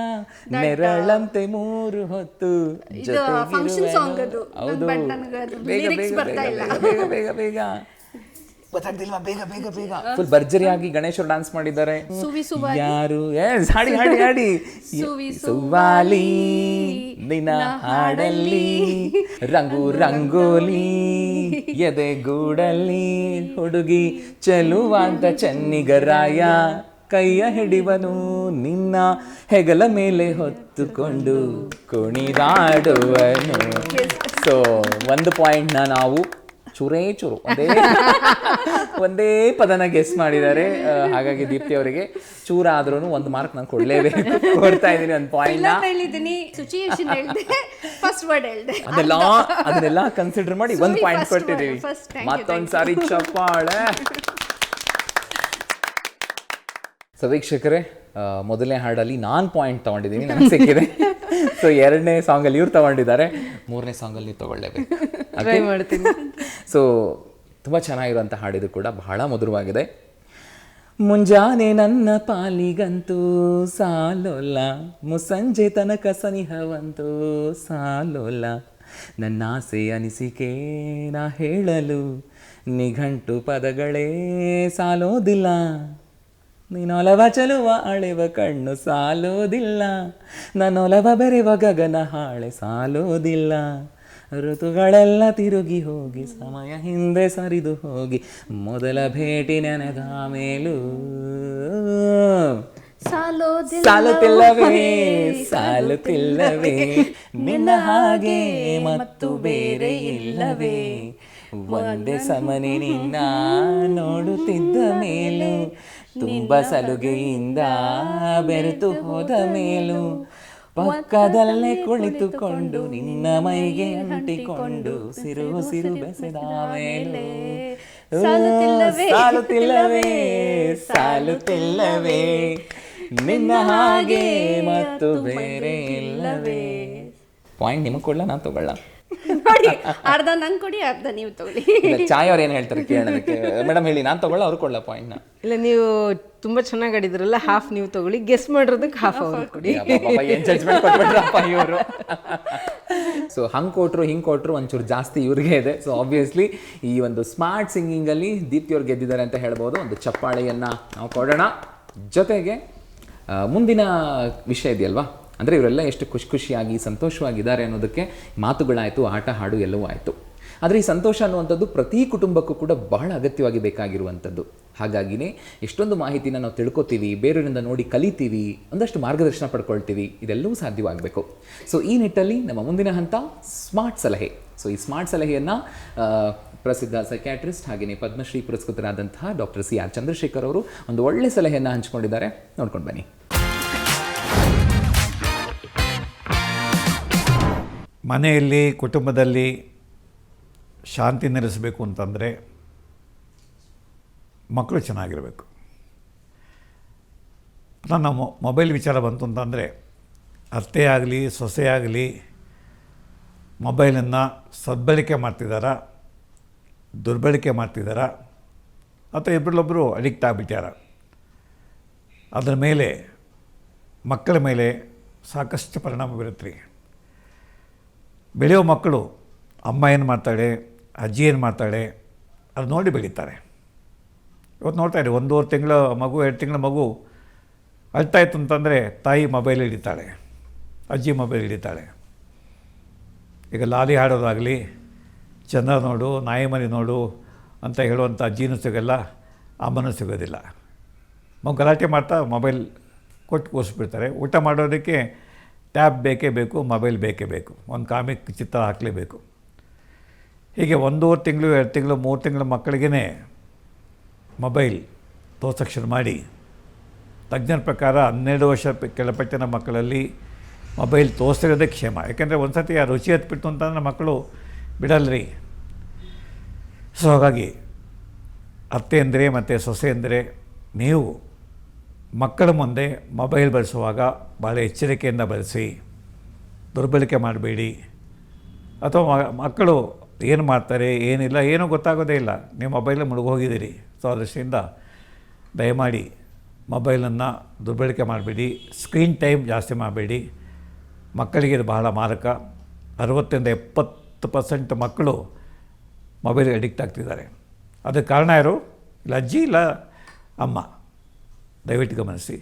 ನೆರಳಂತೆ ಮೂರು ಹೊತ್ತು ಅದು. ಹೌದು. ಬೇಗ ಬೇಗ ಬೇಗ ಬೇಗ ಬೇಗ. ಬೇಗ ಬೇಗ ಬೇಗ ಬೇಗ. ಫುಲ್ ಭರ್ಜರಿಯಾಗಿ ಗಣೇಶರು ಡಾನ್ಸ್ ಮಾಡಿದ್ದಾರೆ. ಯಾರು? ಎಸ್ ಹಾಡಿ ಹಾಡಿ ಹಾಡಿ. ಸುವಿ ಸುವಾಲಿ ನಿನ್ನ ಹಾಡಲ್ಲಿ ರಂಗು ರಂಗೋಲಿ ಎದೆ ಗೂಡಲ್ಲಿ ಹುಡುಗಿ ಚೆಲುವಾಂತ ಚೆನ್ನಿಗರಾಯ ಕೈಯ ಹಿಡಿವನು ನಿನ್ನ ಹೆಗಲ ಮೇಲೆ ಹೊತ್ತುಕೊಂಡು ಕುಣಿದಾಡುವನು. ಸೊ ಒಂದು ಪಾಯಿಂಟ್ನ ನಾವು ಚೂರೇ ಚೂರು. ಒಂದೇ [laughs] ಒಂದೇ ಪದನ ಗೆಸ್ ಮಾಡಿದ್ದಾರೆ. ಹಾಗಾಗಿ ದೀಪ್ತಿ ಅವರಿಗೆ ಚೂರ ಆದ್ರೂ ಒಂದು ಮಾರ್ಕ್ ನಾನು ಕೊಡ್ಲೇಬೇಕು. ಕೊಡ್ತಾ ಇದ್ದೀನಿ ಒಂದು ಪಾಯಿಂಟ್ ಅದೆಲ್ಲ ಅದನ್ನೆಲ್ಲ ಕನ್ಸಿಡರ್ ಮಾಡಿ ಒಂದು ಪಾಯಿಂಟ್ ಕೊಟ್ಟಿದ್ದೀವಿ. ಮತ್ತೊಂದು ಸಾರಿ ಚಪ್ಪಾಳೆ. ಸೊ ವೀಕ್ಷಕರೇ ಮೊದಲನೇ ಹಾಡಲ್ಲಿ ನಾನು ಪಾಯಿಂಟ್ ತಗೊಂಡಿದ್ದೀನಿ. ನನಗೆ ಸಿಕ್ಕಿದೆ. ಸೊ ಎರಡನೇ ಸಾಂಗಲ್ಲಿ ಇವ್ರು ತಗೊಂಡಿದ್ದಾರೆ. ಮೂರನೇ ಸಾಂಗಲ್ಲಿ ನೀವು ತಗೊಳ್ಳೇಬೇಕು. [laughs] ಮಾಡ್ತೀನಿ. ಸೊ ತುಂಬ ಚೆನ್ನಾಗಿರುವಂಥ ಹಾಡಿದು ಕೂಡ ಬಹಳ ಮಧುರವಾಗಿದೆ. ಮುಂಜಾನೆ ನನ್ನ ಪಾಲಿಗಂತೂ ಸಾಲೋಲ್ಲ. ಮುಸಂಜೆ ತನಕ ಸನಿಹವಂತೂ ಸಾಲೋಲ್ಲ. ನನ್ನ ಆಸೆ ಅನಿಸಿಕೆ ನಾ ಹೇಳಲು ನಿಘಂಟು ಪದಗಳೇ ಸಾಲೋದಿಲ್ಲ. ನೀನೊಲವ ಚಲುವ ಅಳಿವ ಕಣ್ಣು ಸಾಲೋದಿಲ್ಲ ನನ್ನೊಲವ ಬೆರೆವ ಗಗನ ಹಾಳೆ ಸಾಲೋದಿಲ್ಲ ಋತುಗಳೆಲ್ಲ ತಿರುಗಿ ಹೋಗಿ ಸಮಯ ಹಿಂದೆ ಸರಿದು ಹೋಗಿ ಮೊದಲ ಭೇಟಿ ನೆನೆದ ಮೇಲೂ ಸಾಲುತ್ತಿಲ್ಲವೇ ಸಾಲುತ್ತಿಲ್ಲವೇ ನಿನ್ನ ಹಾಗೆ ಮತ್ತು ಬೇರೆ ಇಲ್ಲವೇ ಒಂದೇ ಸಮನೆ ನಿನ್ನ ನೋಡುತ್ತಿದ್ದ ಮೇಲೂ ತುಂಬ ಸಲುಗೆಯಿಂದ ಬೆರೆತು ಹೋದ ಮೇಲೂ ಪಕ್ಕದಲ್ಲೇ ಕುಳಿತುಕೊಂಡು ನಿನ್ನ ಮೈಗೆ ಅಂಟಿಕೊಂಡು ಸಿರು ಸಿರು ಬೆಸೆದ ಮೇಲೆ. ಸಾಲುತ್ತಿಲ್ಲವೇ ಸಾಲುತ್ತಿಲ್ಲವೇ, ನಿನ್ನ ಹಾಗೆ ಮತ್ತು ಬೇರೆ ಇಲ್ಲವೇ. ಪಾಯಿಂಟ್ ನಿಮಗೆ ಕೊಡಲ್ಲ ನಾನು ತಗೊಳ್ಳ. ನೋಡಿ ಅರ್ಧ ನಂಗೆ ಕೊಡಿ ಅರ್ಧ ನೀವು ತಗೊಳ್ಳಿ. ಇಲ್ಲ ಚಾಯ್ ಅವ್ರು ಏನು ಹೇಳ್ತಾರೆ ಕೇಳೋದಕ್ಕೆ? ಮೇಡಮ್ ಹೇಳಿ ನಾನು ತಗೊಳ್ಳ ಅವ್ರು ಕೊಡ್ಲ ಪಾಯಿಂಟ್ನ ಇಲ್ಲ ನೀವು ತುಂಬಾ ಚೆನ್ನಾಗಿ ಆಡಿದ್ರಲ್ಲ ಹಾಫ್ ನೀವು ತಗೊಳ್ಳಿ ಗೆಸ್ ಮಾಡಿರೋದಕ್ಕೆ ಹಾಫ್ ಅವ್ರು ಕೊಡಿ. ಏನು ಜಡ್ಜ್ಮೆಂಟ್ ಕೊಟ್ಬಿಟ್ರಪ್ಪ ಇವರು? ಸೊ ಹಂಗೆ ಕೊಟ್ಟರು ಹಿಂಗೆ ಕೊಟ್ಟರು ಒಂಚೂರು ಜಾಸ್ತಿ ಇವ್ರಿಗೆ ಇದೆ. ಸೊ ಆಬ್ವಿಯಸ್ಲಿ ಈ ಒಂದು ಸ್ಮಾರ್ಟ್ ಸಿಂಗಿಂಗಲ್ಲಿ ದೀಪ್ತಿ ಅವ್ರು ಗೆದ್ದಿದ್ದಾರೆ ಅಂತ ಹೇಳ್ಬೋದು. ಒಂದು ಚಪ್ಪಾಳೆಯನ್ನು ನಾವು ಕೊಡೋಣ. ಜೊತೆಗೆ ಮುಂದಿನ ವಿಷಯ ಇದೆಯಲ್ವಾ? ಅಂದರೆ ಇವರೆಲ್ಲ ಎಷ್ಟು ಖುಷಿ ಖುಷಿಯಾಗಿ, ಸಂತೋಷವಾಗಿದ್ದಾರೆ ಅನ್ನೋದಕ್ಕೆ ಮಾತುಗಳಾಯಿತು, ಆಟ ಹಾಡು ಎಲ್ಲವೂ ಆಯಿತು. ಆದರೆ ಈ ಸಂತೋಷ ಅನ್ನುವಂಥದ್ದು ಪ್ರತಿ ಕುಟುಂಬಕ್ಕೂ ಕೂಡ ಬಹಳ ಅಗತ್ಯವಾಗಿ ಬೇಕಾಗಿರುವಂಥದ್ದು. ಹಾಗಾಗಿನೇ ಎಷ್ಟೊಂದು ಮಾಹಿತಿನ ನಾವು ತಿಳ್ಕೊತೀವಿ ಬೇರೆಯವರಿಂದ ನೋಡಿ ಕಲಿತೀವಿ, ಒಂದಷ್ಟು ಮಾರ್ಗದರ್ಶನ ಪಡ್ಕೊಳ್ತೀವಿ, ಇದೆಲ್ಲವೂ ಸಾಧ್ಯವಾಗಬೇಕು. ಸೊ ಈ ನಿಟ್ಟಲ್ಲಿ ನಮ್ಮ ಮುಂದಿನ ಹಂತ ಸ್ಮಾರ್ಟ್ ಸಲಹೆ. ಸೊ ಈ ಸ್ಮಾರ್ಟ್ ಸಲಹೆಯನ್ನು ಪ್ರಸಿದ್ಧ ಸೈಕ್ಯಾಟ್ರಿಸ್ಟ್ ಹಾಗೆಯೇ ಪದ್ಮಶ್ರೀ ಪುರಸ್ಕೃತರಾದಂತಹ ಡಾಕ್ಟರ್ ಸಿ ಆರ್ ಚಂದ್ರಶೇಖರ್ ಅವರು ಒಂದು ಒಳ್ಳೆ ಸಲಹೆಯನ್ನು ಹಂಚಿಕೊಂಡಿದ್ದಾರೆ. ನೋಡ್ಕೊಂಡು ಬನ್ನಿ. ಮನೆಯಲ್ಲಿ, ಕುಟುಂಬದಲ್ಲಿ ಶಾಂತಿ ನೆಲೆಸಬೇಕು ಅಂತಂದರೆ ಮಕ್ಕಳು ಚೆನ್ನಾಗಿರಬೇಕು. ನನ್ನ ಮೊಬೈಲ್ ವಿಚಾರ ಬಂತು ಅಂತಂದರೆ ಅತ್ತೆ ಆಗಲಿ, ಸೊಸೆ ಆಗಲಿ ಮೊಬೈಲನ್ನು ಸದ್ಬಳಕೆ ಮಾಡ್ತಿದ್ದಾರಾ ದುರ್ಬಳಕೆ ಮಾಡ್ತಿದ್ದಾರಾ ಅಥವಾ ಇಬ್ಬರಲ್ಲೊಬ್ಬರು ಅಡಿಕ್ಟ್ ಆಗಿಬಿಟ್ಟಾರ ಅದರ ಮೇಲೆ ಮಕ್ಕಳ ಮೇಲೆ ಸಾಕಷ್ಟು ಪರಿಣಾಮ ಬೀರುತ್ತೆ ರೀ ಬೆಳೆಯೋ ಮಕ್ಕಳು ಅಮ್ಮ ಏನು ಮಾಡ್ತಾಳೆ, ಅಜ್ಜಿ ಏನು ಮಾಡ್ತಾಳೆ, ಅದು ನೋಡಿ ಬೆಳೀತಾರೆ. ಇವತ್ತು ನೋಡ್ತಾ ಇರಿ, ಒಂದೂವರೆ ತಿಂಗಳ ಮಗು, ಎರಡು ತಿಂಗಳ ಮಗು ಅಳ್ತಾ ಇತ್ತು ಅಂತಂದರೆ ತಾಯಿ ಮೊಬೈಲ್ ಹಿಡಿತಾಳೆ, ಅಜ್ಜಿ ಮೊಬೈಲ್ ಹಿಡಿತಾಳೆ. ಈಗ ಲಾಲಿ ಹಾಡೋದಾಗಲಿ, ಚಂದ್ರ ನೋಡು ನಾಯಿ ಮನೆ ನೋಡು ಅಂತ ಹೇಳುವಂಥ ಅಜ್ಜಿನೂ ಸಿಗೋಲ್ಲ ಅಮ್ಮನೂ ಸಿಗೋದಿಲ್ಲ. ಮಗು ಗಲಾಟೆ ಮಾಡ್ತಾ ಮೊಬೈಲ್ ಕೊಟ್ಟು ಕೂರಿಸ್ಬಿಡ್ತಾರೆ. ಊಟ ಮಾಡೋದಕ್ಕೆ ಟ್ಯಾಬ್ ಬೇಕೇ ಬೇಕು, ಮೊಬೈಲ್ ಬೇಕೇ ಬೇಕು. ಒಂದು ಕಾಮಿಕ್ ಚಿತ್ರ ಹಾಕಲೇಬೇಕು. ಹೀಗೆ ಒಂದೂವರೆ ತಿಂಗಳು, ಎರಡು ತಿಂಗಳು, ಮೂರು ತಿಂಗಳು ಮಕ್ಕಳಿಗೇ ಮೊಬೈಲ್ ತೋರ್ಸಕ್ಕೆ ಶುರು ಮಾಡಿ, ತಜ್ಞರ ಪ್ರಕಾರ ಹನ್ನೆರಡು ವರ್ಷ ಕೆಳಪಟ್ಟಿನ ಮಕ್ಕಳಲ್ಲಿ ಮೊಬೈಲ್ ತೋರಿಸಿರೋದೇ ಕ್ಷೇಮ. ಯಾಕೆಂದರೆ ಒಂದು ಸರ್ತಿ ಆ ರುಚಿ ಹತ್ಬಿಟ್ಟು ಅಂತಂದ್ರೆ ಮಕ್ಕಳು ಬಿಡಲ್ರಿ. ಸೊ ಹಾಗಾಗಿ ಅತ್ತೆ ಅಂದರೆ ಮತ್ತು ಸೊಸೆ ಅಂದರೆ ನೀವು ಮಕ್ಕಳ ಮುಂದೆ ಮೊಬೈಲ್ ಬಳಸುವಾಗ ಭಾಳ ಎಚ್ಚರಿಕೆಯಿಂದ ಬಳಸಿ, ದುರ್ಬಳಕೆ ಮಾಡಬೇಡಿ. ಅಥವಾ ಮಕ್ಕಳು ಏನು ಮಾಡ್ತಾರೆ, ಏನಿಲ್ಲ, ಏನೂ ಗೊತ್ತಾಗೋದೇ ಇಲ್ಲ. ನೀವು ಮೊಬೈಲ್ ಮುಳುಗೋಗಿದ್ದೀರಿ. ಸೊ ಅದೃಷ್ಟಿಯಿಂದ ದೃಷ್ಟಿಯಿಂದ ದಯಮಾಡಿ ಮೊಬೈಲನ್ನು ದುರ್ಬಳಕೆ ಮಾಡಬೇಡಿ. ಸ್ಕ್ರೀನ್ ಟೈಮ್ ಜಾಸ್ತಿ ಮಾಡಬೇಡಿ. ಮಕ್ಕಳಿಗೆ ಇದು ಬಹಳ ಮಾರಕ. ಅರವತ್ತರಿಂದ ಎಪ್ಪತ್ತು ಪರ್ಸೆಂಟ್ ಮಕ್ಕಳು ಮೊಬೈಲ್ಗೆ ಅಡಿಕ್ಟ್ ಆಗ್ತಿದ್ದಾರೆ. ಅದಕ್ಕೆ ಕಾರಣ ಯಾರು? ಇಲ್ಲ ಅಜ್ಜಿ ಇಲ್ಲ ಅಮ್ಮ. ದಯವಿಟ್ಟು ಗಮನಿಸಿ.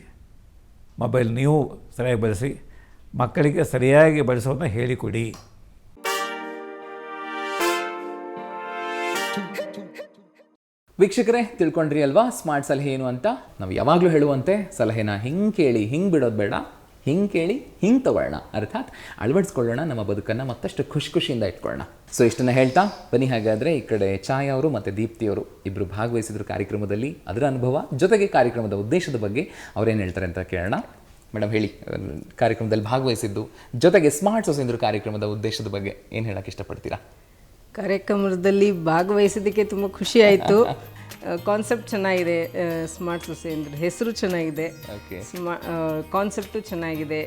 ಮೊಬೈಲ್ ನೀವು ಸರಿಯಾಗಿ ಬಳಸಿ, ಮಕ್ಕಳಿಗೆ ಸರಿಯಾಗಿ ಬಳಸೋದನ್ನ ಹೇಳಿಕೊಡಿ. ವೀಕ್ಷಕರೇ, ತಿಳ್ಕೊಂಡ್ರಿ ಅಲ್ವಾ? ಸ್ಮಾರ್ಟ್ ಸಲಹೆ ಏನು ಅಂತ? ನಾವು ಯಾವಾಗಲೂ ಹೇಳುವಂತೆ ಸಲಹೆನ ಹಿಂಗೆ ಕೇಳಿ ಹಿಂಗೆ ಬಿಡೋದು ಬೇಡ, ಹಿಂಗೆ ಕೇಳಿ ಹಿಂಗೆ ತಗೊಳ್ಳೋಣ. ಅರ್ಥಾತ್ ಅಳವಡಿಸ್ಕೊಳ್ಳೋಣ, ನಮ್ಮ ಬದುಕನ್ನು ಮತ್ತಷ್ಟು ಖುಷಿ ಖುಷಿಯಿಂದ ಇಟ್ಕೊಳ್ಳೋಣ ಸೊ ಇಷ್ಟನ್ನು ಹೇಳ್ತಾ ಬನ್ನಿ. ಹಾಗಾದರೆ ಈ ಕಡೆ ಛಾಯಾ ಅವರು ಮತ್ತು ದೀಪ್ತಿಯವರು ಇಬ್ಬರು ಭಾಗವಹಿಸಿದ್ರು ಕಾರ್ಯಕ್ರಮದಲ್ಲಿ. ಅದರ ಅನುಭವ ಜೊತೆಗೆ ಕಾರ್ಯಕ್ರಮದ ಉದ್ದೇಶದ ಬಗ್ಗೆ ಅವರೇನು ಹೇಳ್ತಾರೆ ಅಂತ ಕೇಳೋಣ. ಮೇಡಮ್ ಹೇಳಿ. ಕಾರ್ಯಕ್ರಮದಲ್ಲಿ ಭಾಗವಹಿಸಿದ್ದು ಜೊತೆಗೆ ಸ್ಮಾರ್ಟ್ ಸೊಸೆಂದ್ರು ಕಾರ್ಯಕ್ರಮದ ಉದ್ದೇಶದ ಬಗ್ಗೆ ಏನು ಹೇಳಕ್ಕೆ ಇಷ್ಟಪಡ್ತೀರಾ? ಕಾರ್ಯಕ್ರಮದಲ್ಲಿ ಭಾಗವಹಿಸಿದ್ದಕ್ಕೆ ತುಂಬ ಖುಷಿ ಆಯಿತು. ಕಾನ್ಸೆಪ್ಟ್ [laughs] ಚೆನ್ನಾಗಿದೆ. ಸ್ಮಾರ್ಟ್ ಸೊಸೆ ಅಂದರೆ ಹೆಸರು ಚೆನ್ನಾಗಿದೆ. ಸ್ಮಾ ಕಾನ್ಸೆಪ್ಟು ಚೆನ್ನಾಗಿದೆ.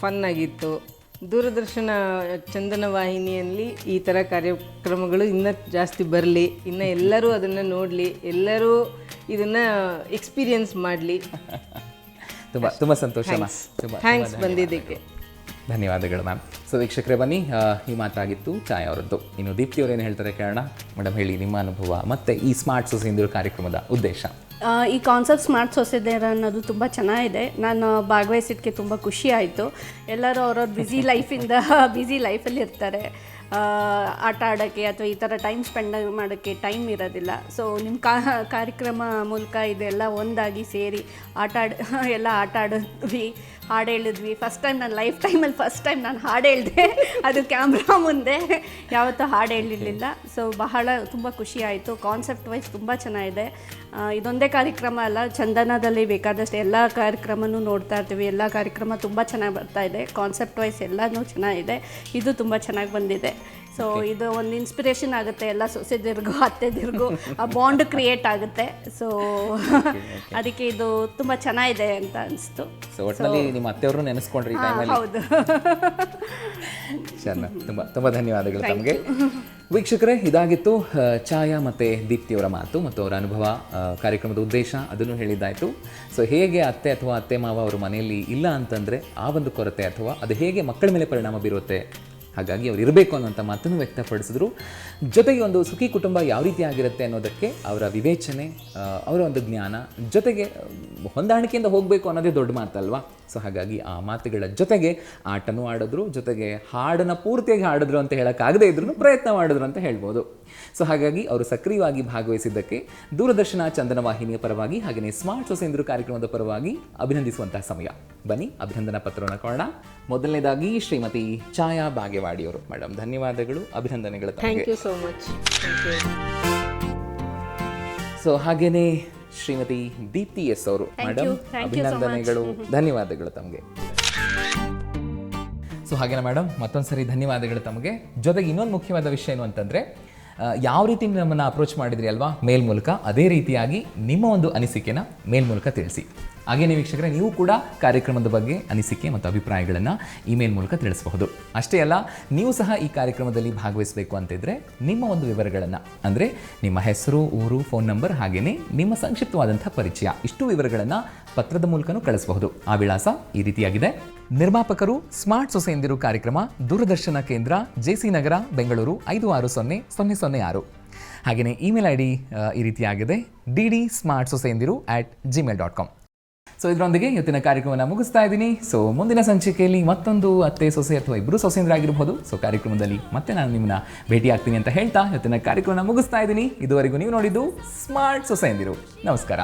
ಫನ್ ಆಗಿತ್ತು. ದೂರದರ್ಶನ ಚಂದನ ವಾಹಿನಿಯಲ್ಲಿ ಈ ಥರ ಕಾರ್ಯಕ್ರಮಗಳು ಇನ್ನೂ ಜಾಸ್ತಿ ಬರಲಿ ಇನ್ನು ಎಲ್ಲರೂ ಅದನ್ನು ನೋಡಲಿ ಎಲ್ಲರೂ ಇದನ್ನು ಎಕ್ಸ್ಪೀರಿಯನ್ಸ್ ಮಾಡಲಿ. [laughs] ತುಂಬ ತುಂಬ ಸಂತೋಷ ತುಂಬ ಥ್ಯಾಂಕ್ಸ್ ಬಂದಿದ್ದಕ್ಕೆ. ಧನ್ಯವಾದಗಳು ಮ್ಯಾಮ್ ಸೊ ವೀಕ್ಷಕರೇ ಬನ್ನಿ. ಈ ಮಾತಾಗಿತ್ತು ಛಾಯಾ ಅವರದ್ದು. ಇನ್ನು ದೀಪ್ತಿ ಅವ್ರು ಏನು ಹೇಳ್ತಾರೆ ಕೇಳೋಣ? ಮೇಡಮ್ ಹೇಳಿ ನಿಮ್ಮ ಅನುಭವ ಮತ್ತು ಈ ಸ್ಮಾರ್ಟ್ ಸೊಸೆಂದಿರು ಕಾರ್ಯಕ್ರಮದ ಉದ್ದೇಶ. ಈ ಕಾನ್ಸೆಪ್ಟ್ ಸ್ಮಾರ್ಟ್ ಸೊಸೈದೇರ್ ಅನ್ನೋದು ತುಂಬ ಚೆನ್ನಾಗಿದೆ. ನಾನು ಭಾಗವಹಿಸಿದ್ದಕ್ಕೆ ತುಂಬ ಖುಷಿ ಆಯಿತು. ಎಲ್ಲರೂ ಅವ್ರವ್ರ ಬ್ಯುಸಿ ಲೈಫಿಂದ ಬ್ಯುಸಿ ಲೈಫಲ್ಲಿ ಇರ್ತಾರೆ. ಆಟ ಆಡೋಕ್ಕೆ ಅಥವಾ ಈ ಥರ ಟೈಮ್ ಸ್ಪೆಂಡ್ ಮಾಡೋಕ್ಕೆ ಟೈಮ್ ಇರೋದಿಲ್ಲ. ಸೊ ನಿಮ್ಮ ಕಾ ಕಾರ್ಯಕ್ರಮ ಮೂಲಕ ಇದೆಲ್ಲ ಒಂದಾಗಿ ಸೇರಿ ಆಟ ಆಡ [laughs] ಎಲ್ಲ ಆಟ ಆಡಿದ್ವಿ. ಹಾಡು ಹೇಳಿದ್ವಿ. ಫಸ್ಟ್ ಟೈಮ್ ನನ್ನ ಲೈಫ್ ಟೈಮಲ್ಲಿ ಫಸ್ಟ್ ಟೈಮ್ ನಾನು ಹಾಡು ಹೇಳಿದೆ. ಅದು ಕ್ಯಾಮ್ರಾ ಮುಂದೆ. ಯಾವತ್ತೂ ಹಾಡು ಹೇಳಿರಲಿಲ್ಲ. ಸೊ ಬಹಳ ತುಂಬ ಖುಷಿ ಆಯಿತು. ಕಾನ್ಸೆಪ್ಟ್ ವೈಸ್ ತುಂಬ ಚೆನ್ನಾಗಿದೆ. ಇದೊಂದೇ ಕಾರ್ಯಕ್ರಮ ಅಲ್ಲ, ಚಂದನದಲ್ಲಿ ಬೇಕಾದಷ್ಟು ಎಲ್ಲ ಕಾರ್ಯಕ್ರಮನೂ ನೋಡ್ತಾ ಇರ್ತೀವಿ. ಎಲ್ಲ ಕಾರ್ಯಕ್ರಮ ತುಂಬ ಚೆನ್ನಾಗಿ ಬರ್ತಾ ಇದೆ. ಕಾನ್ಸೆಪ್ಟ್ ವೈಸ್ ಎಲ್ಲನೂ ಚೆನ್ನಾಗಿದೆ. ಇದು ತುಂಬ ಚೆನ್ನಾಗಿ ಬಂದಿದೆ. ಸೊ ಇದು ಒಂದು ಇನ್ಸ್ಪಿರೇಷನ್ ಆಗುತ್ತೆ ಎಲ್ಲ ಸೊಸೆದಿರ್ಗೂ ಅತ್ತೆದಿರ್ಗೂ ಆ ಬಾಂಡ್ ಕ್ರಿಯೇಟ್ ಆಗುತ್ತೆ. ಸೊ [laughs] ಅದಕ್ಕೆ ಇದು ತುಂಬ ಚೆನ್ನಾಗಿದೆ ಅಂತ ಅನಿಸ್ತು. ಸೊ ಒಟ್ಟಿನಲ್ಲಿ ನಿಮ್ಮ ಅತ್ತೆಯವರು ನೆನೆಸ್ಕೊಂಡ್ರಿ ಹೌದು. [laughs] ಚೆನ್ನಾಗಿ ತುಂಬ ತುಂಬ ಧನ್ಯವಾದಗಳು ತಮಗೆ. ವೀಕ್ಷಕರೇ ಇದಾಗಿತ್ತು ಛಾಯಾ ಮತ್ತು ದೀಪ್ತಿಯವರ ಮಾತು ಮತ್ತು ಅವರ ಅನುಭವ ಕಾರ್ಯಕ್ರಮದ ಉದ್ದೇಶ ಅದನ್ನು ಹೇಳಿದ್ದಾಯಿತು. ಸೊ ಹೇಗೆ ಅತ್ತೆ ಅಥವಾ ಅತ್ತೆ ಮಾವ ಅವರು ಮನೆಯಲ್ಲಿ ಇಲ್ಲ ಅಂತಂದರೆ ಆ ಒಂದು ಕೊರತೆ ಅಥವಾ ಅದು ಹೇಗೆ ಮಕ್ಕಳ ಮೇಲೆ ಪರಿಣಾಮ ಬೀರುತ್ತೆ ಹಾಗಾಗಿ ಅವ್ರು ಇರಬೇಕು ಅನ್ನೋಂಥ ಮಾತನ್ನು ವ್ಯಕ್ತಪಡಿಸಿದ್ರು. ಜೊತೆಗೆ ಒಂದು ಸುಖಿ ಕುಟುಂಬ ಯಾವ ರೀತಿ ಆಗಿರುತ್ತೆ ಅನ್ನೋದಕ್ಕೆ ಅವರ ವಿವೇಚನೆ ಅವರ ಒಂದು ಜ್ಞಾನ ಜೊತೆಗೆ ಹೊಂದಾಣಿಕೆಯಿಂದ ಹೋಗಬೇಕು ಅನ್ನೋದೇ ದೊಡ್ಡ ಮಾತಲ್ವಾ? ಸೊ ಹಾಗಾಗಿ ಆ ಮಾತುಗಳ ಜೊತೆಗೆ ಆಟನೂ ಆಡಿದ್ರು, ಜೊತೆಗೆ ಹಾಡನ್ನು ಪೂರ್ತಿಯಾಗಿ ಹಾಡಿದ್ರು ಅಂತ ಹೇಳೋಕ್ಕಾಗದೇ ಇದ್ರೂ ಪ್ರಯತ್ನ ಮಾಡಿದ್ರು ಅಂತ ಹೇಳ್ಬೋದು. ಸೊ ಹಾಗಾಗಿ ಅವರು ಸಕ್ರಿಯವಾಗಿ ಭಾಗವಹಿಸಿದ್ದಕ್ಕೆ ದೂರದರ್ಶನ ಚಂದನ ವಾಹಿನಿಯ ಪರವಾಗಿ ಹಾಗೆಯೇ ಸ್ಮಾರ್ಟ್ ಸೊಸೆಂದ್ರು ಕಾರ್ಯಕ್ರಮದ ಪರವಾಗಿ ಅಭಿನಂದಿಸುವಂತಹ ಸಮಯ. ಬನ್ನಿ ಅಭಿನಂದನಾ ಪತ್ರವನ್ನು ಕೊಡೋಣ ಮೊದಲನೇದಾಗಿ ಶ್ರೀಮತಿ ಛಾಯಾ ಬಾಗೇವಾಡಿಯವರು ಮೇಡಮ್ ಧನ್ಯವಾದಗಳು ಅಭಿನಂದನೆಗಳು thank you so much so ಹಾಗೇನೆ ಶ್ರೀಮತಿ ದೀಪ್ತಿ ಎಸ್ ಅವರು. ಮೇಡಮ್ ಅಭಿನಂದನೆಗಳು [laughs] ಧನ್ಯವಾದಗಳು ತಮಗೆ. ಸೊ ಹಾಗೇನ ಮೇಡಮ್ ಮತ್ತೊಂದು ಸರಿ ಧನ್ಯವಾದಗಳು ತಮಗೆ. ಜೊತೆಗೆ ಇನ್ನೊಂದು ಮುಖ್ಯವಾದ ವಿಷಯ ಏನು ಅಂತಂದರೆ ಯಾವ ರೀತಿ ನಮ್ಮನ್ನು ಅಪ್ರೋಚ್ ಮಾಡಿದ್ರಿ ಅಲ್ವಾ? ಮೇಲ್ ಮೂಲಕ. ಅದೇ ರೀತಿಯಾಗಿ ನಿಮ್ಮ ಒಂದು ಅನಿಸಿಕೆನ ಮೇಲ್ ಮೂಲಕ ತಿಳಿಸಿ. ಹಾಗೇನೇ ವೀಕ್ಷಕರೇ, ನೀವು ಕೂಡ ಕಾರ್ಯಕ್ರಮದ ಬಗ್ಗೆ ಅನಿಸಿಕೆ ಮತ್ತು ಅಭಿಪ್ರಾಯಗಳನ್ನು ಇಮೇಲ್ ಮೂಲಕ ತಿಳಿಸಬಹುದು. ಅಷ್ಟೇ ಅಲ್ಲ, ನೀವು ಸಹ ಈ ಕಾರ್ಯಕ್ರಮದಲ್ಲಿ ಭಾಗವಹಿಸಬೇಕು ಅಂತಿದ್ರೆ ನಿಮ್ಮ ಒಂದು ವಿವರಗಳನ್ನು, ಅಂದರೆ ನಿಮ್ಮ ಹೆಸರು, ಊರು ಫೋನ್ ನಂಬರ್ ಹಾಗೆಯೇ ನಿಮ್ಮ ಸಂಕ್ಷಿಪ್ತವಾದಂಥ ಪರಿಚಯ, ಇಷ್ಟು ವಿವರಗಳನ್ನು ಪತ್ರದ ಮೂಲಕನೂ ಕಳಿಸಬಹುದು. ಆ ವಿಳಾಸ ಈ ರೀತಿಯಾಗಿದೆ. ನಿರ್ಮಾಪಕರು ಸ್ಮಾರ್ಟ್ ಸೊಸೆಯಂದಿರು ಕಾರ್ಯಕ್ರಮ ದೂರದರ್ಶನ ಕೇಂದ್ರ ಜೆಸಿ ನಗರ, ಬೆಂಗಳೂರು ಐದು ಆರು ಸೊನ್ನೆ ಸೊನ್ನೆ ಸೊನ್ನೆ ಆರು. ಹಾಗೆಯೇ ಇಮೇಲ್ ಐ ಡಿ ಈ ರೀತಿಯಾಗಿದೆ. D D smart ಸೊಸೆಯಂದಿರು at Gmail dot com so ಇದರೊಂದಿಗೆ ಇವತ್ತಿನ ಕಾರ್ಯಕ್ರಮವನ್ನು ಮುಗಿಸ್ತಾ ಇದ್ದೀನಿ. ಸೊ ಮುಂದಿನ ಸಂಚಿಕೆಯಲ್ಲಿ ಮತ್ತೊಂದು ಅತ್ತೆ ಸೊಸೆ ಅಥವಾ ಇಬ್ಬರು ಸೊಸೆಯಂದ್ರಾಗಿರ್ಬೋದು ಸೊ ಕಾರ್ಯಕ್ರಮದಲ್ಲಿ ಮತ್ತೆ ನಾನು ನಿಮ್ಮನ್ನ ಭೇಟಿ ಆಗ್ತೀನಿ ಅಂತ ಹೇಳ್ತಾ ಇವತ್ತಿನ ಕಾರ್ಯಕ್ರಮವನ್ನು ಮುಗಿಸ್ತಾ ಇದ್ದೀನಿ. ಇದುವರೆಗೂ ನೀವು ನೋಡಿದ್ದು ಸ್ಮಾರ್ಟ್ ಸೊಸೆಯಂದಿರು. ನಮಸ್ಕಾರ.